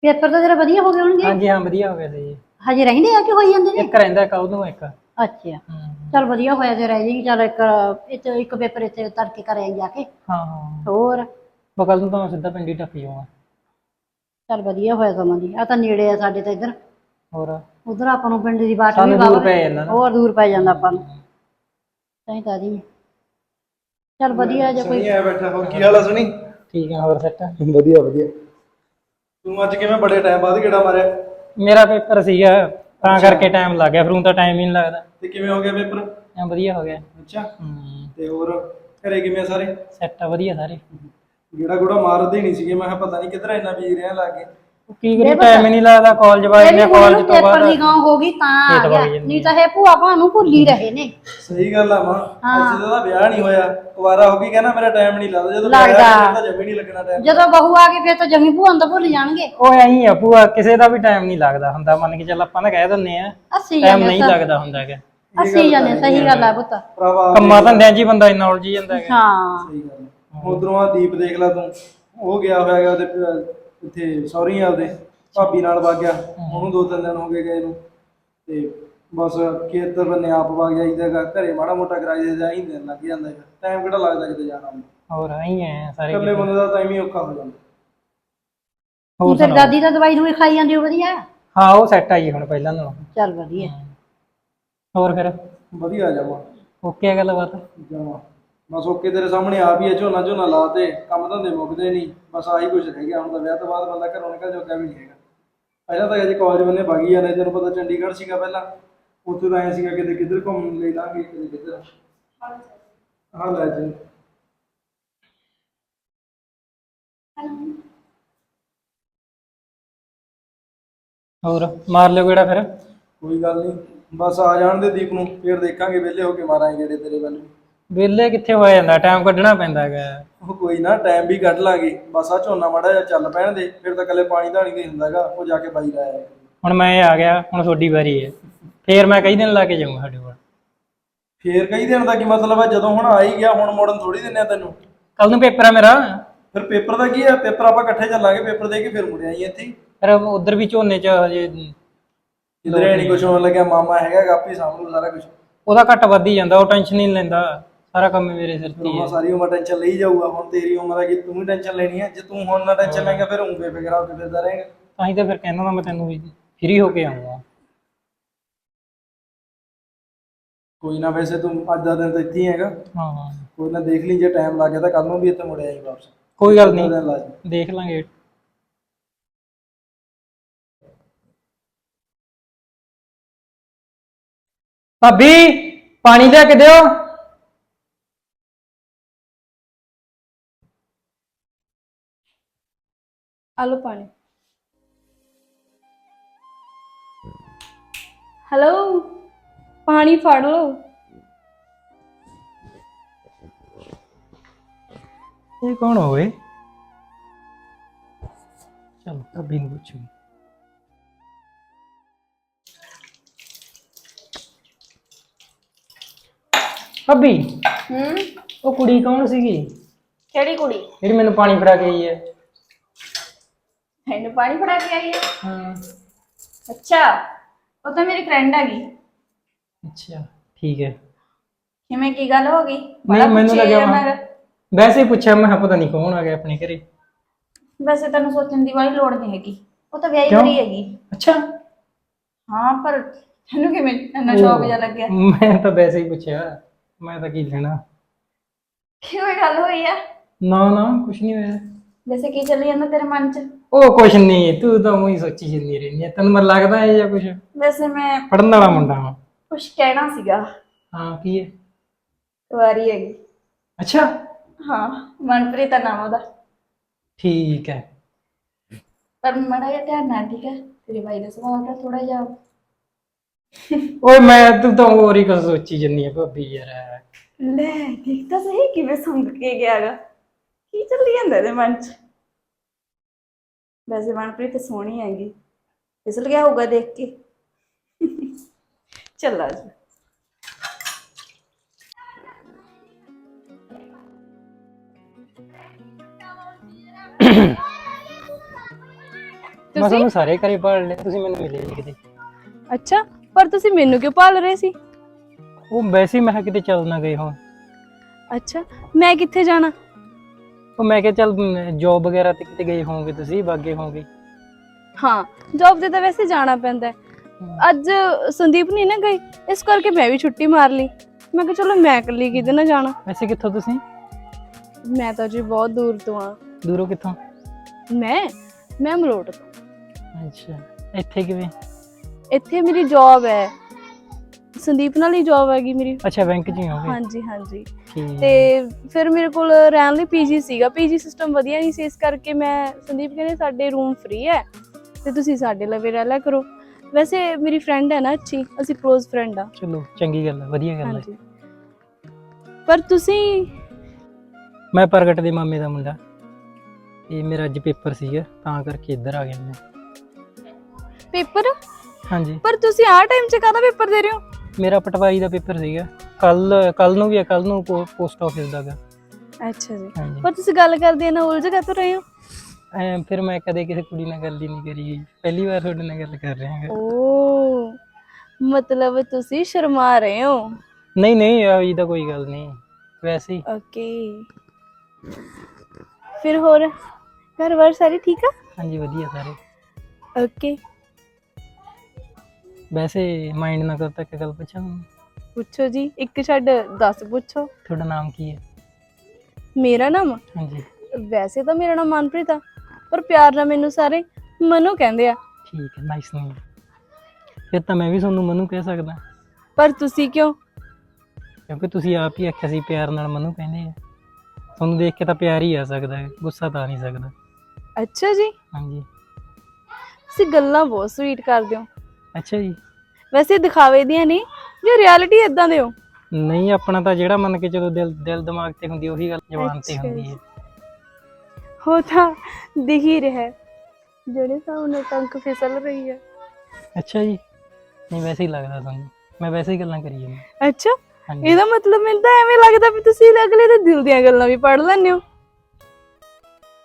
ਪੇਪਰ ਤਾਂ ਤੇਰਾ ਵਧੀਆ ਹੋ ਗਏ ਹੋਣਗੇ। ਹਾਂਜੀ ਹਾਂ ਵਧੀਆ ਹੋ ਗਿਆ ਸੀ। ਜੀ ਹਜੇ ਰਹਿੰਦੇ ਆ ਕਿ ਹੋਈ ਜਾਂਦੇ ਨੇ? ਇੱਕ ਰਹਿੰਦਾ ਕੱਲ ਨੂੰ ਇੱਕ। ਅੱਛਾ। ਹਮ, ਚਲ ਵਧੀਆ ਹੋਇਆ ਜੇ ਰਹਿ ਜਾਏਗੀ ਚਲ ਇੱਕ ਇੱਕ ਇੱਕ ਪੇਪਰ ਇੱਥੇ ਤਰ ਕੇ ਕਰਿਆ ਜਾ ਕੇ। ਹਾਂ ਹਾਂ। ਹੋਰ? ਬਕਲ ਨੂੰ ਤਾਂ ਮੈਂ ਸਿੱਧਾ ਪਿੰਡੀ ਟੱਪ ਜਾਊਂਗਾ। ਚਲ ਵਧੀਆ ਹੋਇਆ ਸਮਾਂ ਦੀ ਆ ਤਾਂ ਨੇੜੇ ਆ ਸਾਡੇ ਤਾਂ ਇੱਧਰ। ਹੋਰ? ਉਧਰ ਆਪਾਂ ਨੂੰ ਪਿੰਡ ਦੀ ਬਾਟ ਵੀ ਸਾਨੂੰ ਦੂਰ ਵਾਹਵਾ- ਪੈ ਜਾਂਦਾ ਨਾ। ਹੋਰ ਦੂਰ ਪੈ ਜਾਂਦਾ ਆਪਾਂ ਨੂੰ। ਤਾਂ ਤਾਂ ਜੀ। ਚਲ ਵਧੀਆ ਜੇ ਕੋਈ। ਸੁਣੀ ਆ ਬੈਠਾ ਹੋਰ ਕੀ ਹਾਲ ਆ ਸੁਣੀ? ਠੀਕ ਹੈ ਹੋਰ ਸੈੱਟ? ਵਧੀਆ ਵਧੀਆ। ਤੂੰ ਅੱਜ ਕਿਵੇਂ ਬੜੇ ਟਾਈਮ ਬਾਅਦ ਕਿਹੜਾ ਮਾਰਿਆ? ਮੇਰਾ ਪੇਪਰ ਸੀਗਾ। ਤਾਂ ਕਰਕੇ ਟਾਈਮ ਲੱਗ ਗਿਆ ਫਿਰ ਹੁਣ ਤਾਂ ਟਾਈਮ ਹੀ ਨਹੀਂ ਲੱਗਦਾ। ਤੇ ਕਿਵੇਂ ਹੋ ਗਿਆ ਪੇਪਰ ਐਂ ਵਧੀਆ ਹੋ ਗਿਆ। ਅੱਛਾ। ਹੂੰ। ਤੇ ਹੋਰ ਘਰੇ ਕਿਵੇਂ ਆ ਸਾਰੇ? ਸੈੱਟ ਆ ਵਧੀਆ ਸਾਰੇ। ਜਿਹੜਾ ਗੁੜਾ ਮਾਰਦੇ ਨਹੀਂ ਸੀਗੇ ਮੈਂ ਕਿਹਾ ਪਤਾ ਨਹੀਂ ਕਿੱਧਰ ਇੰਨਾ ਬੀਜ ਰਿਹਾ ਲੱਗੇ ਕੀ ਕਰੀ ਟਾਈਮ ਹੀ ਨਹੀਂ ਲੱਗਦਾ ਕਾਲਜ ਵਾਲੇ ਨੇ ਕਾਲਜ ਤੋਂ ਪੇਪਰ ਬਾਅਦ ਦੀ ਗਾਂ ਹੋ ਗਈ ਤਾਂ ਆ ਗਿਆ। ਨਹੀਂ ਤਾਂ ਇਹ ਭੂਆ ਭਾਨੂੰ ਭੁੱਲ ਹੀ ਰਹੇ ਨੇ। ਸਹੀ ਗੱਲ ਆ ਮਾਂ। ਅੱਜ ਦਾ ਵਿਆਹ ਨਹੀਂ ਹੋਇਆ ਕੁਵਾਰਾ ਹੋ ਗਈ ਕਹਿੰਦਾ ਮੇਰਾ ਟਾਈਮ ਨਹੀਂ ਲੱਗਦਾ। ਜਦੋਂ ਵਿਆਹ ਤਾਂ ਜਮੇ ਨਹੀਂ ਲੱਗਣਾ ਟਾਈਮ ਜਦੋਂ ਬਹੂ ਆ ਗਈ ਫਿਰ ਤਾਂ ਜਮੀ ਭੂਆ ਨੂੰ ਤਾਂ ਭੁੱਲ ਜਾਣਗੇ। ਉਹ ਐਂ ਆ ਭੂਆ ਕਿਸੇ ਦਾ ਵੀ ਟਾਈਮ ਨਹੀਂ ਲੱਗਦਾ ਹੁੰਦਾ। ਮੰਨ ਕੇ ਚੱਲ ਆਪਾਂ ਤਾਂ ਕਹਿ ਦਿੰਨੇ ਆ ਟਾਈਮ ਨਹੀਂ ਲੱਗਦਾ ਹੁੰਦਾ ਹੈਗਾ। ਅਸੀਂ ਜਾਂਦੇ ਸਹੀ ਗੱਲ ਆ ਪੁੱਤ। ਕੰਮਾਂ ਧੰਦਿਆਂ 'ਚ ਹੀ ਬੰਦਾ ਇੰਨਾ ਉਲਝ ਜਾਂਦਾ ਹੈਗਾ। ਹਾਂ। ਸਹੀ ਗੱਲ ਉਧਰੋਂ ਆ ਦੀਪ ਦੇਖ ਲੈ ਤੂੰ। ਉਹ ਗਿਆ ਹੋਇਆ ਹੈਗਾ ਉਹਦੇ ਇੱਥੇ ਸੌਰੀ ਆ ਉਹਦੇ ਭਾਬੀ ਨਾਲ ਵਗ ਗਿਆ। ਉਹਨੂੰ ਦੋ ਤਿੰਨ ਦਿਨ ਹੋ ਗਏ ਗਏ ਨੂੰ। ਤੇ ਬਸ ਖੇਤ ਬੰਨੇ ਆਪ ਵਗ ਜਾਈਦਾ ਹੈਗਾ ਘਰੇ ਮਾੜਾ ਮੋਟਾ ਕਰਾਈ ਦੇ ਜਾਂ ਹੀ ਦਿਨ ਲੱਗ ਜਾਂਦਾ ਹੈਗਾ। ਟਾਈਮ ਕਿਹੜਾ ਲੱਗਦਾ ਕਿਤੇ ਜਾਣਾ ਹੁੰਦਾ ਹੋਰ ਐਂ ਆ ਸਾਰੇ ਇਕੱਲੇ ਬੰਦੇ ਦਾ ਟਾਈਮ ਹੀ ਔਖਾ ਹੋ ਜਾਂਦਾ। ਹੋਰ ਤੇ ਸੁਣਾਓ? ਦਾਦੀ ਤਾਂ ਦਵਾਈ ਦੂਈ ਖਾਈ ਜਾਂਦੀ ਹੋ ਵਧੀਆ? ਹਾਂ ਉਹ ਸੈੱਟ ਆਈ ਹੁਣ ਪਹਿਲਾਂ ਨਾਲੋਂ। ਚੱਲ ਵਧੀਆ। ਹੋਰ ਫਿਰ? ਵਧੀਆ ਜਾਵਾਂ ਓਕੇ ਆ ਗੱਲਬਾਤ? ਜਾਵਾਂ ਬਸ ਓਕੇ ਤੇਰੇ ਸਾਹਮਣੇ ਆ ਵੀ ਹੈ ਝੋਨਾ ਝੋਨਾ ਲਾ ਤੇ ਕੰਮ ਧੰਦੇ ਮੁੱਕਦੇ ਨਹੀਂ ਬਸ ਆਹੀ ਕੁਝ ਰਹਿ ਗਿਆ ਹੁਣ ਤਾਂ ਵਿਆਹ ਤੋਂ ਬਾਅਦ ਬੰਦਾ ਘਰੋਂ ਨਿਕਲ ਜੋਗਾ ਵੀ ਨਹੀਂ ਹੈਗਾ। ਪਹਿਲਾਂ ਤਾਂ ਅਜੇ ਕਾਲਜ ਬੰਨੇ ਬਾਗੀ ਜਾਂਦੇ ਤੈਨੂੰ ਪਤਾ ਚੰਡੀਗੜ੍ਹ ਸੀਗਾ ਪਹਿਲਾਂ ਉੱਥੇ ਤਾਂ ਐ ਸੀਗਾ ਕਿਤੇ ਕਿੱਧਰ ਘੁੰਮ ਲੈ ਲਾਂਗੇ ਕਿਤੇ ਕਿੱਧਰ। ਹਾਂ ਲੈ ਜੀ। ਹੋਰ ਮਾਰ ਲਿਓ ਕਿਹੜਾ ਫਿਰ? ਕੋਈ ਗੱਲ ਨਹੀਂ ਬਸ ਆ ਜਾਣ ਦੇ ਦੀਪ ਨੂੰ ਫੇਰ ਦੇਖਾਂਗੇ ਵਿਹਲੇ ਹੋ ਕੇ ਮਾਰਾਂਗੇ ਜਿਹੜੇ ਤੇਰੇ ਵੱਲ ਵੀ। ਵਿਹਲੇ ਕਿੱਥੇ ਹੋਇਆ ਜਾਂਦਾ ਟਾਈਮ ਕੱਢਣਾ ਪੈਂਦਾ ਹੈਗਾ। ਉਹ ਕੋਈ ਨਾ ਟਾਈਮ ਵੀ ਕੱਢ ਲਾਂਗੇ। ਬਸ ਆ ਝੋਨਾ ਮਾੜਾ ਜਿਹਾ ਚੱਲ ਪੈਣ ਦੇ ਫਿਰ ਤਾਂ ਕੱਲੇ ਪਾਣੀ ਧਾਣੀ ਨਹੀਂ ਹੁੰਦਾਗਾ ਉਹ ਜਾ ਕੇ ਬਾਈ ਲਾਇਆ ਹੁਣ ਮੈਂ ਆ ਗਿਆ ਹੁਣ ਤੁਹਾਡੀ ਵਾਰੀ ਹੈ। ਫੇਰ ਮੈਂ ਕਈ ਦਿਨ ਲਾ ਕੇ ਜਾਊਂਗਾ ਤੁਹਾਡੇ ਕੋਲ। ਫੇਰ ਕਈ ਦਿਨ ਦਾ ਕੀ ਮਤਲਬ ਹੈ? ਜਦੋਂ ਹੁਣ ਆ ਹੀ ਗਿਆ ਹੁਣ ਮੋੜਨ ਥੋੜੀ ਦਿੰਨੇ ਆ ਤੈਨੂੰ। ਕੱਲ ਨੂੰ ਪੇਪਰ ਆ ਮੇਰਾ। ਫਿਰ ਪੇਪਰ ਦਾ ਕੀ ਹੈ? ਪੇਪਰ ਆਪਾਂ ਇਕੱਠੇ ਚੱਲਾਂਗੇ ਪੇਪਰ ਦੇ ਕੇ ਫਿਰ ਮੁੜ ਆਈ ਇੱਥੇ। ਫਿਰ ਉਧਰ ਵੀ ਝੋਨੇ 'ਚ ਹਜੇ ਕਿਧਰੇ ਨਹੀਂ ਕੁਝ ਹੋਣ ਲੱਗਿਆ ਮਾਮਾ ਹੈਗਾ ਗਾਪੀ ਸਾਹਮਣੇ ਸਾਰਾ ਕੁਝ ਉਹਦਾ ਘੱਟ ਵੱਧ ਹੀ ਜਾਂਦਾ ਉਹ ਟੈਨਸ਼ਨ ਨਹੀਂ ਲੈਂਦਾ। ਸਾਰਾ ਕੰਮ ਮੇਰੇ ਸਿਰ ਤੇ ਹੀ ਸਾਰੀ ਉਮਰ ਟੈਨਸ਼ਨ ਲਈ ਜਾਊਗਾ ਹੁਣ ਤੇਰੀ ਉਮਰ ਹੈ ਕਿ ਤੂੰ ਵੀ ਟੈਨਸ਼ਨ ਲੈਣੀ ਹੈ ਜੇ ਤੂੰ ਹੁਣ ਨਾ ਟੈਨਸ਼ਨ ਲਏਗਾ ਫਿਰ ਉਂ ਬੇਫਿਕਰ ਹੋ ਕੇ ਫਿਰਦਾ ਰਹੇਗਾ। ਤਾਂ ਹੀ ਤਾਂ ਫਿਰ ਕਹਿੰਦਾ ਨਾ ਮੈਂ ਤੈਨੂੰ ਵੀ ਫ੍ਰੀ ਹੋ ਕੇ ਆਉਂਗਾ ਕੋਈ ਨਾ ਵੈਸੇ ਤੂੰ ਅੱਜ ਦਾ ਦਿਨ ਤਾਂ ਇੱਥੇ ਹੀ ਹੈਗਾ। ਹਾਂ। ਹਾਂ ਕੋਈ ਨਾ ਦੇਖ ਲਈ ਜੇ ਟਾਈਮ ਲੱਗ ਗਿਆ ਤਾਂ ਕੱਲ ਨੂੰ ਵੀ ਇੱਥੇ ਮੁੜ ਆਈ ਵਾਪਸ। ਕੋਈ ਗੱਲ ਨਹੀਂ। ਲਾ। ਦੇਖ ਲਾਂਗੇ। ਭਾਬੀ ਪਾਣੀ ਲਿਆ ਕੇ ਦਿਓ। ਆਲੂ ਪਾਣੀ। ਹੈਲੋ ਪਾਣੀ ਫੜ ਲਓ। ਇਹ ਕੌਣ ਹੋਵੇ ਚਲ ਭਾਬੀ ਨੂੰ ਪੁੱਛੂ ਭਾਬੀ ਹੂੰ? ਉਹ ਕੁੜੀ ਕੌਣ ਸੀਗੀ? ਕਿਹੜੀ ਕੁੜੀ? ਜਿਹੜੀ ਮੈਨੂੰ ਪਾਣੀ ਫੜਾ ਕੇ ਆਈ ਹੈ। ਇਹਨੂੰ ਪਾਣੀ ਫੜਾ ਕੇ ਆਈ ਹੈ। ਅੱਛਾ ਉਹ ਤਾਂ ਮੇਰੀ ਫਰੈਂਡ ਹੈਗੀ। ਅੱਛਾ ਠੀਕ ਹੈ। ਕਿਵੇਂ ਕੀ ਗੱਲ ਹੋ ਗਈ? ਨਹੀਂ ਬੜਾ ਮੈਨੂੰ ਪੁੱਛੀ ਲੱਗਿਆ ਜਾਂਦਾ ਵਾ- ਗਾ। ਵੈਸੇ ਹੀ ਪੁੱਛਿਆ ਮੈਂ ਕਿਹਾ ਪਤਾ ਨਹੀਂ ਕੌਣ ਆ ਗਿਆ ਆਪਣੇ ਘਰੇ। ਵੈਸੇ ਤੈਨੂੰ ਸੋਚਣ ਦੀ ਵਾਲੀ ਲੋੜ ਨਹੀਂ ਹੈਗੀ। ਉਹ ਤਾਂ ਵਿਆਹੀ ਕਿਉਂ? ਵਰੀ ਹੈਗੀ। ਅੱਛਾ। ਹਾਂ ਪਰ ਤੈਨੂੰ ਕਿਵੇਂ ਇੰਨਾ ਸ਼ੌਕ ਜਿਹਾ ਲੱਗਿਆ? ਮੈਂ ਤਾਂ ਵੈਸੇ ਹੀ ਪੁੱਛਿਆ ਮੈਂ ਤਾਂ ਕੀ ਲੈਣਾ। ਕਿਵੇਂ ਗੱਲ ਹੋਈ ਆ? ਨਾ ਨਾ ਕੁਛ ਨਹੀਂ ਹੋਇਆ। ਵੈਸੇ ਕੀ ਚੱਲੀ ਜਾਂਦਾ ਤੇਰੇ ਮਨ 'ਚ? ਉਹ ਕੁਛ ਨਹੀਂ ਤੂੰ ਤਾਂ ਉਹੀ ਸੋਚੀ ਜਾਂਦੀ ਰਹਿੰਦੀ ਹੈ ਤੈਨੂੰ ਮੈਨੂੰ ਲੱਗਦਾ ਹੈ ਜਾਂ ਕੁਛ? ਵੈਸੇ ਮੈਂ ਪੜਨ ਵਾਲਾ ਮੁੰਡਾ ਹਾਂ ਕੁਝ ਕਹਿਣਾ ਸੀਗਾ। ਹਾਂ ਕੀ ਹੈ? ਕੁਆਰੀ ਹੈਗੀ। ਅੱਛਾ। ਹਾਂ ਮਨਪ੍ਰੀਤ ਦਾ ਨਾਮ ਉਹਦਾ। ਠੀਕ ਹੈ। ਪਰ ਮੜਾ ਜਿਹਾ ਧਿਆਨ ਨਾਲ ਠੀਕ ਹੈ ਤੇਰੇ ਭਾਈ ਦਾ ਸੁਭਾਅ ਦਾ ਥੋੜਾ ਜਿਹਾ। ਓਏ ਮੈਂ ਤੂੰ ਤਾਂ ਹੋਰ ਹੀ ਕੁਛ ਸੋਚੀ ਜਾਂਦੀ ਹੈ ਭਾਬੀ ਯਾਰ। ਲੈ ਦੇਖ ਤਾਂ ਸਹੀ ਕਿਵੇਂ ਸੰਗ ਕੇ ਗਿਆਗਾ। ਕੀ ਚੱਲੀ ਜਾਂਦਾ ਇਹਦੇ ਮਨ 'ਚ? ਵੈਸੇ ਮਨਪ੍ਰੀਤ ਸੋਹਣੀ ਹੈਗੀ। ਫਿਸਲ ਗਿਆ ਹੋਊਗਾ ਦੇਖ ਕੇ। ਚੱਲ ਜਾ। ਮੈਂ ਤੁਹਾਨੂੰ ਸਾਰੇ ਘਰੇ ਭਾਲ ਲਿਆ ਤੁਸੀਂ ਮੈਨੂੰ ਮਿਲੇ ਨਹੀਂ ਕਿਤੇ। ਅੱਛਾ ਪਰ ਤੁਸੀਂ ਮੈਨੂੰ ਕਿਉਂ ਭਾਲ ਰਹੇ ਸੀ? ਉਹ ਵੈਸੇ ਹੀ ਮੈਂ ਕਿਹਾ ਕਿਤੇ ਚੱਲ ਨਾ ਗਏ ਅੱਛਾ ਮੈਂ ਕਿੱਥੇ ਜਾਣਾ? ਉਹ ਮੈਂ ਕਿਹਾ ਚੱਲ ਜੌਬ ਵਗੈਰਾ ਤੇ ਕਿਤੇ ਗਏ ਹੋਵੋਗੇ ਤੁਸੀਂ ਬਾਗੇ ਹੋਵੋਗੇ। ਹਾਂ ਜੌਬ ਤੇ ਤਾਂ ਵੈਸੇ ਜਾਣਾ ਪੈਂਦਾ ਹੈ। ਅੱਜ ਸੰਦੀਪ ਨਹੀਂ ਨਾ ਗਈ ਇਸ ਕਰਕੇ ਮੈਂ ਵੀ ਛੁੱਟੀ ਮਾਰ ਲਈ। ਮੈਂ ਕਿਹਾ ਚਲੋ ਮੈਂ ਇਕੱਲੀ ਕਿਤੇ ਨਾ ਜਾਣਾ। ਵੈਸੇ ਕਿੱਥੋਂ ਤੁਸੀਂ? ਮੈਂ ਤਾਂ ਜੀ ਬਹੁਤ ਦੂਰ ਤੋਂ ਆ ਦੂਰੋਂ ਕਿੱਥੋਂ? ਮੈਂ ਮੈਂ ਮਲੋਟ ਤੋਂ। ਅੱਛਾ ਇੱਥੇ ਕਿਵੇਂ? ਇੱਥੇ ਮੇਰੀ ਜੌਬ ਹੈ। ਸੰਦੀਪ ਨਾਲ ਹੀ ਜੌਬ ਹੈਗੀ ਮੇਰੀ। ਅੱਛਾ ਬੈਂਕ 'ਚ ਹੀ ਹੋਗੇ ਹਾਂਜੀ ਹਾਂਜੀ। ਠੀਕ। ਤੇ ਫਿਰ ਮੇਰੇ ਕੋਲ ਰਹਿਣ ਲਈ ਪੀਜੀ ਸੀਗਾ। ਪੀਜੀ ਸਿਸਟਮ ਵਧੀਆ ਨਹੀਂ ਸੀ ਇਸ ਕਰਕੇ ਮੈਂ ਸੰਦੀਪ ਕਹਿੰਦੇ ਸਾਡੇ ਰੂਮ ਫ੍ਰੀ ਹੈ ਤੇ ਤੁਸੀਂ ਸਾਡੇ ਲਵੇ ਰਹਿ ਲਿਆ ਕਰੋ। ਵੈਸੇ ਮੇਰੀ ਫਰੈਂਡ ਹੈ ਨਾ ਅੱਛੀ ਅਸੀਂ ক্লোਜ਼ ਫਰੈਂਡ ਆ। ਚਲੋ ਚੰਗੀ ਗੱਲ ਹੈ ਵਧੀਆ ਗੱਲ ਹੈ। ਹਾਂਜੀ। ਪਰ ਤੁਸੀਂ ਮੈਂ ਪ੍ਰਗਟ ਦੇ ਮਾਮੇ ਦਾ ਮੁੰਡਾ। ਇਹ ਮੇਰਾ ਅੱਜ ਪੇਪਰ ਸੀਗਾ ਤਾਂ ਕਰਕੇ ਇੱਧਰ ਆ ਗਿਆ ਮੈਂ। ਪੇਪਰ? ਹਾਂਜੀ। ਪਰ ਤੁਸੀਂ ਆਹ ਟਾਈਮ 'ਚ ਕਾਹਦਾ ਪੇਪਰ ਦੇ ਰਹੇ ਹੋ? ਮੇਰਾ ਪਟਵਾਰੀ ਦਾ ਪੇਪਰ ਸੀਗਾ। ਕੱਲ ਕੱਲ ਨੂੰ ਵੀ ਹੈ ਕੱਲ ਨੂੰ ਪੋਸਟ ਆਫਿਸ ਦਾ ਗਾ। ਅੱਛਾ ਜੀ। ਹਾਂਜੀ। ਪਰ ਤੁਸੀਂ ਗੱਲ ਕਰਦੇ ਨਾ ਉਲਝ ਕਾ ਰਹੇ ਹੋ। ਐਂ ਫਿਰ ਮੈਂ ਕਦੇ ਕਿਸੇ ਕੁੜੀ ਨਾਲ ਗੱਲ ਹੀ ਨਹੀਂ ਕਰੀ ਪਹਿਲੀ ਵਾਰ ਤੁਹਾਡੇ ਨਾਲ ਗੱਲ ਕਰ ਰਿਹਾ ਹਾਂ ਓ ਮਤਲਬ ਤੁਸੀਂ ਸ਼ਰਮਾ ਰਹੇ ਹੋ? ਨਹੀਂ ਨਹੀਂ ਇਹ ਤਾਂ ਕੋਈ ਗੱਲ ਨਹੀਂ। ਵੈਸੇ ਹੀ। ਓਕੇ। ਫਿਰ ਹੋਰ ਘਰ ਵਾਰ ਸਾਰੇ ਠੀਕ ਆ? ਹਾਂਜੀ ਵਧੀਆ ਸਾਰੇ। ਓਕੇ। ਵੈਸੇ ਮਾਈਂਡ ਨਾ ਕਰਤਾ ਕਿ ਗੱਲ ਪੁੱਛਾਂ? ਪੁੱਛੋ ਜੀ ਇੱਕ ਛੱਡ 10 ਪੁੱਛੋ। ਤੁਹਾਡਾ ਨਾਮ ਕੀ ਹੈ? ਮੇਰਾ ਨਾਮ? ਹਾਂਜੀ। ਵੈਸੇ ਤਾਂ ਮੇਰਾ ਨਾਮ ਮਨਪ੍ਰੀਤ ਆ ਪਰ ਪਿਆਰ ਨਾਲ ਮੈਨੂੰ ਸਾਰੇ ਮਨੂ ਕਹਿੰਦੇ ਆ। ਠੀਕ ਹੈ ਨਾਈਸ ਨੇਮ ਫਿਰ ਤਾਂ ਮੈਂ ਵੀ ਤੁਹਾਨੂੰ ਮਨੂ ਕਹਿ ਸਕਦਾ। ਪਰ ਤੁਸੀਂ ਕਿਉਂ? ਕਿਉਂਕਿ ਤੁਸੀਂ ਆਪ ਹੀ ਆਖਿਆ ਸੀ ਪਿਆਰ ਨਾਲ ਮਨੂ ਕਹਿੰਦੇ ਆ। ਤੁਹਾਨੂੰ ਦੇਖ ਕੇ ਤਾਂ ਪਿਆਰ ਹੀ ਆ ਸਕਦਾ ਹੈ ਗੁੱਸਾ ਤਾਂ ਨਹੀਂ ਸਕਦਾ। ਅੱਛਾ ਜੀ। ਹਾਂਜੀ। ਤੁਸੀਂ ਗੱਲਾਂ ਬਹੁਤ ਸਵੀਟ ਕਰਦੇ ਹੋ। ਅੱਛਾ ਜੀ। ਵੈਸੇ ਦਿਖਾਵੇ ਦੀਆਂ ਨਹੀਂ ਜੋ ਰਿਐਲਿਟੀ ਇਦਾਂ ਦੇ ਹੋ? ਨਹੀਂ ਆਪਣਾ ਤਾਂ ਜਿਹੜਾ ਮੰਨ ਕੇ ਜਦੋਂ ਦਿਲ ਦਿਲ ਦਿਮਾਗ ਤੇ ਹੁੰਦੀ ਉਹੀ ਗੱਲ ਜ਼ਬਾਨ ਤੇ ਹੁੰਦੀ। ਹੈ। ਹੋ ਤਾਂ ਦਿਖ ਹੀ ਰਿਹਾ ਹੈ। ਜਿਹੜੇ ਸਾਹਮਣੇ ਟੰਕ ਫਿਸਲ ਰਹੀ ਹੈ। ਅੱਛਾ ਜੀ। ਨਹੀਂ ਵੈਸੇ ਹੀ ਲੱਗਦਾ ਤੁਹਾਨੂੰ। ਮੈਂ ਵੈਸੇ ਹੀ ਗੱਲਾਂ ਕਰੀ ਜਾਂਦਾ। ਅੱਛਾ ਹਾਂਜੀ। ਇਹਦਾ ਮਤਲਬ ਮੈਨੂੰ ਤਾਂ ਐਵੇਂ ਲੱਗਦਾ ਵੀ ਤੁਸੀਂ ਅਗਲੇ ਦੇ ਦਿਲ ਦੀਆਂ ਗੱਲਾਂ ਵੀ ਪੜ੍ਹ ਲੈਂਦੇ ਹੋ।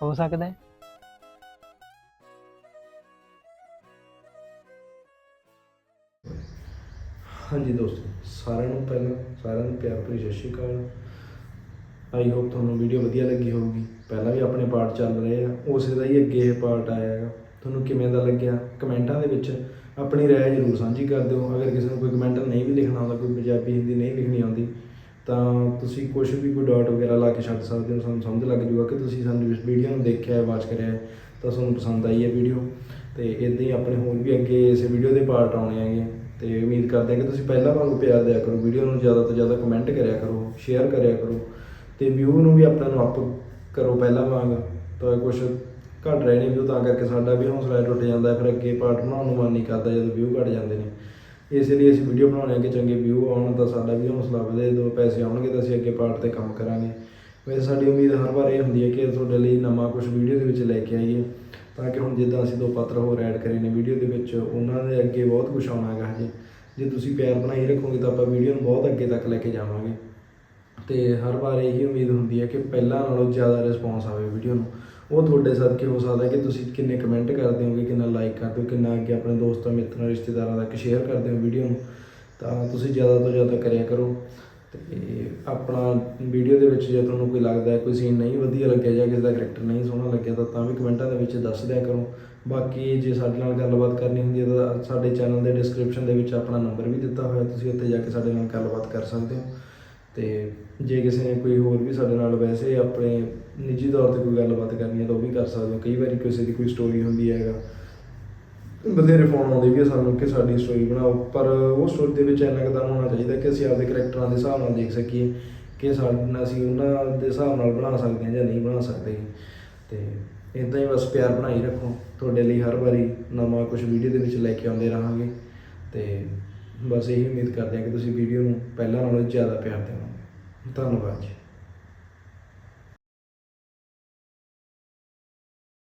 ਹੋ ਸਕਦਾ ਹੈ। ਹਾਂਜੀ ਦੋਸਤੋ, ਸਾਰਿਆਂ ਨੂੰ ਪਹਿਲਾਂ, ਸਾਰਿਆਂ ਨੂੰ ਪਿਆਰ ਭਰੀ ਸਤਿ ਸ਼੍ਰੀ ਅਕਾਲ। ਆਈ ਹੋਪ ਤੁਹਾਨੂੰ ਵੀਡੀਓ ਵਧੀਆ ਲੱਗੀ ਹੋਊਗੀ। ਪਹਿਲਾਂ ਵੀ ਆਪਣੇ ਪਾਰਟ ਚੱਲ ਰਹੇ ਆ। ਉਸੇ ਦਾ ਹੀ ਅੱਗੇ ਇਹ ਪਾਰਟ ਆਇਆ ਹੈਗਾ। ਤੁਹਾਨੂੰ ਕਿਵੇਂ ਦਾ ਲੱਗਿਆ? ਕਮੈਂਟਾਂ ਦੇ ਵਿੱਚ ਆਪਣੀ ਰਾਏ ਜ਼ਰੂਰ ਸਾਂਝੀ ਕਰ ਦਿਓ। ਅਗਰ ਕਿਸੇ ਨੂੰ ਕੋਈ ਕਮੈਂਟ ਨਹੀਂ ਵੀ ਲਿਖਣਾ ਆਉਂਦਾ ਕੋਈ ਪੰਜਾਬੀ, ਹਿੰਦੀ ਨਹੀਂ ਲਿਖਣੀ ਆਉਂਦੀ, ਤਾਂ ਤੁਸੀਂ ਕੁਝ ਵੀ ਕੋਈ ਡਾਟ ਵਗੈਰਾ ਲਾ ਕੇ ਛੱਡ ਸਕਦੇ ਹੋ। ਸਾਨੂੰ ਸਮਝ ਲੱਗ ਜੂਗਾ ਕਿ ਤੁਸੀਂ ਸਾਨੂੰ ਇਸ ਵੀਡੀਓ ਨੂੰ ਦੇਖਿਆ ਹੈ ਵਾਚ ਕਰਿਆ ਹੈ, ਤਾਂ ਤੁਹਾਨੂੰ ਪਸੰਦ ਆਈ ਹੈ ਵੀਡੀਓ ਤੇ ਇਦਾਂ ਹੀ ਆਪਣੇ ਹੋਰ ਵੀ ਅੱਗੇ ਇਸ ਵੀਡੀਓ ਦੇ ਪਾਰਟ ਆਉਣੇ ਹੈਗੇ। ਤੇ ਉਮੀਦ ਕਰਦੇ ਹਾਂ ਕਿ ਤੁਸੀਂ ਪਹਿਲਾਂ ਵਾਂਗ ਪਿਆਰ ਦਿਆ ਕਰੋ ਵੀਡੀਓ ਨੂੰ ਜ਼ਿਆਦਾ ਤੋਂ ਜ਼ਿਆਦਾ ਕਮੈਂਟ ਕਰਿਆ ਕਰੋ ਸ਼ੇਅਰ ਕਰਿਆ ਕਰੋ ਤੇ ਵਿਊ ਨੂੰ ਵੀ ਆਪਾਂ ਨੂੰ ਅਪ ਕਰੋ ਪਹਿਲਾਂ ਵਾਂਗ। ਤਾਂ ਕੁਝ ਘਟ ਰਹੇ ਨੇ ਵਿਊ ਤਾਂ ਕਰਕੇ ਸਾਡਾ ਵੀ ਹੌਸਲਾ ਟੁੱਟ ਜਾਂਦਾ ਫਿਰ ਅੱਗੇ ਪਾਰਟ ਬਣਾਉਣ ਨੂੰ ਮਨ ਨਹੀਂ ਕਰਦਾ ਜਦੋਂ ਵਿਊ ਘਟ ਜਾਂਦੇ ਨੇ। ਇਸ ਲਈ ਅਸੀਂ ਵੀਡੀਓ ਬਣਾਉਣੇ ਆ ਕਿ ਚੰਗੇ ਵਿਊ ਆਉਣ ਤਾਂ ਸਾਡਾ ਵੀ ਹੌਸਲਾ ਵਧੇ ਦੋ ਪੈਸੇ ਆਉਣਗੇ ਤਾਂ ਅਸੀਂ ਅੱਗੇ ਪਾਰਟ ਤੇ ਕੰਮ ਕਰਾਂਗੇ। ਵੈਸੇ ਸਾਡੀ ਉਮੀਦ ਹਰ ਵਾਰ ਇਹ ਹੁੰਦੀ ਹੈ ਕਿ ਤੁਹਾਡੇ ਲਈ ਨਵਾਂ ਕੁਝ ਵੀਡੀਓ ਦੇ ਵਿੱਚ ਲੈ ਕੇ ਆਈਏ। ਤਾਂ ਕਿ ਹੁਣ ਜਿੱਦਾਂ ਅਸੀਂ ਦੋ ਪਾਤਰ ਹੋਰ ਐਡ ਕਰੇ ਨੇ ਵੀਡੀਓ ਦੇ ਵਿੱਚ, ਉਹਨਾਂ ਦੇ ਅੱਗੇ ਬਹੁਤ ਕੁਝ ਆਉਣਾ ਹੈਗਾ ਹਜੇ। ਜੇ ਤੁਸੀਂ ਪਿਆਰ ਬਣਾਈ ਰੱਖੋਗੇ ਤਾਂ ਆਪਾਂ ਵੀਡੀਓ ਨੂੰ ਬਹੁਤ ਅੱਗੇ ਤੱਕ ਲੈ ਕੇ ਜਾਵਾਂਗੇ। ਤੇ ਹਰ ਵਾਰ ਇਹੀ ਉਮੀਦ ਹੁੰਦੀ ਹੈ ਕਿ ਪਹਿਲਾਂ ਨਾਲੋਂ ਜ਼ਿਆਦਾ ਰਿਸਪੌਂਸ ਆਵੇ ਵੀਡੀਓ ਨੂੰ। ਉਹ ਤੁਹਾਡੇ ਸਦਕੇ ਹੋ ਸਕਦਾ ਕਿ ਤੁਸੀਂ ਕਿੰਨੇ ਕਮੈਂਟ ਕਰਦੇ ਹੋਗੇ, ਕਿੰਨਾ ਲਾਈਕ ਕਰਦੇ ਹੋ, ਕਿੰਨਾ ਅੱਗੇ ਆਪਣੇ ਦੋਸਤਾਂ, ਮਿੱਤਰਾਂ, ਰਿਸ਼ਤੇਦਾਰਾਂ ਤੱਕ ਸ਼ੇਅਰ ਕਰਦੇ ਹੋ ਵੀਡੀਓ ਨੂੰ। ਤਾਂ ਤੁਸੀਂ ਜ਼ਿਆਦਾ ਤੋਂ ਜ਼ਿਆਦਾ ਕਰਿਆ ਕਰੋ। ਤੇ ਆਪਣਾ ਵੀਡੀਓ ਦੇ ਵਿੱਚ ਜੇ ਤੁਹਾਨੂੰ ਕੋਈ ਲੱਗਦਾ ਕੋਈ ਸੀਨ ਨਹੀਂ ਵਧੀਆ ਲੱਗਿਆ ਜਾਂ ਕਿਸੇ ਦਾ ਕਰੈਕਟਰ ਨਹੀਂ ਸੋਹਣਾ ਲੱਗਿਆ, ਤਾਂ ਤਾਂ ਵੀ ਕਮੈਂਟਾਂ ਦੇ ਵਿੱਚ ਦੱਸ ਦਿਆ ਕਰੋ। ਬਾਕੀ ਜੇ ਸਾਡੇ ਨਾਲ ਗੱਲਬਾਤ ਕਰਨੀ ਹੁੰਦੀ ਹੈ, ਤਾਂ ਸਾਡੇ ਚੈਨਲ ਦੇ ਡਿਸਕ੍ਰਿਪਸ਼ਨ ਦੇ ਵਿੱਚ ਆਪਣਾ ਨੰਬਰ ਵੀ ਦਿੱਤਾ ਹੋਇਆ, ਤੁਸੀਂ ਉੱਥੇ ਜਾ ਕੇ ਸਾਡੇ ਨਾਲ ਗੱਲਬਾਤ ਕਰ ਸਕਦੇ ਹੋ। ਤੇ ਜੇ ਕਿਸੇ ਨੇ ਕੋਈ ਹੋਰ ਵੀ ਸਾਡੇ ਨਾਲ ਵੈਸੇ ਆਪਣੇ ਨਿੱਜੀ ਤੌਰ ਤੇ ਕੋਈ ਗੱਲਬਾਤ ਕਰਨੀ ਹੈ, ਤਾਂ ਉਹ ਵੀ ਕਰ ਸਕਦੇ ਹੋ। ਕਈ ਵਾਰੀ ਕਿਸੇ ਦੀ ਕੋਈ ਸਟੋਰੀ ਹੁੰਦੀ ਹੈਗਾ ਬਥੇਰੇ ਫੋਨ ਆਉਂਦੇ ਵੀ ਆ ਸਾਨੂੰ ਕਿ ਸਾਡੀ ਸਟੋਰੀ ਬਣਾਓ, ਪਰ ਉਹ ਸਟੋਰੀ ਦੇ ਵਿੱਚ ਇੰਨਾ ਕੁ ਤਾਂ ਹੋਣਾ ਚਾਹੀਦਾ ਕਿ ਅਸੀਂ ਆਪਦੇ ਕਰੈਕਟਰਾਂ ਦੇ ਹਿਸਾਬ ਨਾਲ ਦੇਖ ਸਕੀਏ ਕਿ ਸਾਡਾ, ਅਸੀਂ ਉਹਨਾਂ ਦੇ ਹਿਸਾਬ ਨਾਲ ਬਣਾ ਸਕਦੇ ਹਾਂ ਜਾਂ ਨਹੀਂ ਬਣਾ ਸਕਦੇ। ਤੇ ਇਦਾਂ ਹੀ ਬਸ ਪਿਆਰ ਬਣਾਈ ਰੱਖੋ। ਤੁਹਾਡੇ ਲਈ ਹਰ ਵਾਰੀ ਨਵਾਂ ਕੁਝ ਵੀਡੀਓ ਦੇ ਵਿੱਚ ਲੈ ਕੇ ਆਉਂਦੇ ਰਹਾਂਗੇ। ਤੇ ਬਸ ਇਹੀ ਉਮੀਦ ਕਰਦੇ ਹਾਂ ਕਿ ਤੁਸੀਂ ਵੀਡੀਓ ਨੂੰ ਪਹਿਲਾਂ ਨਾਲੋਂ ਜ਼ਿਆਦਾ ਪਿਆਰ ਦੇਵੋਗੇ ਧੰਨਵਾਦ ਜੀ।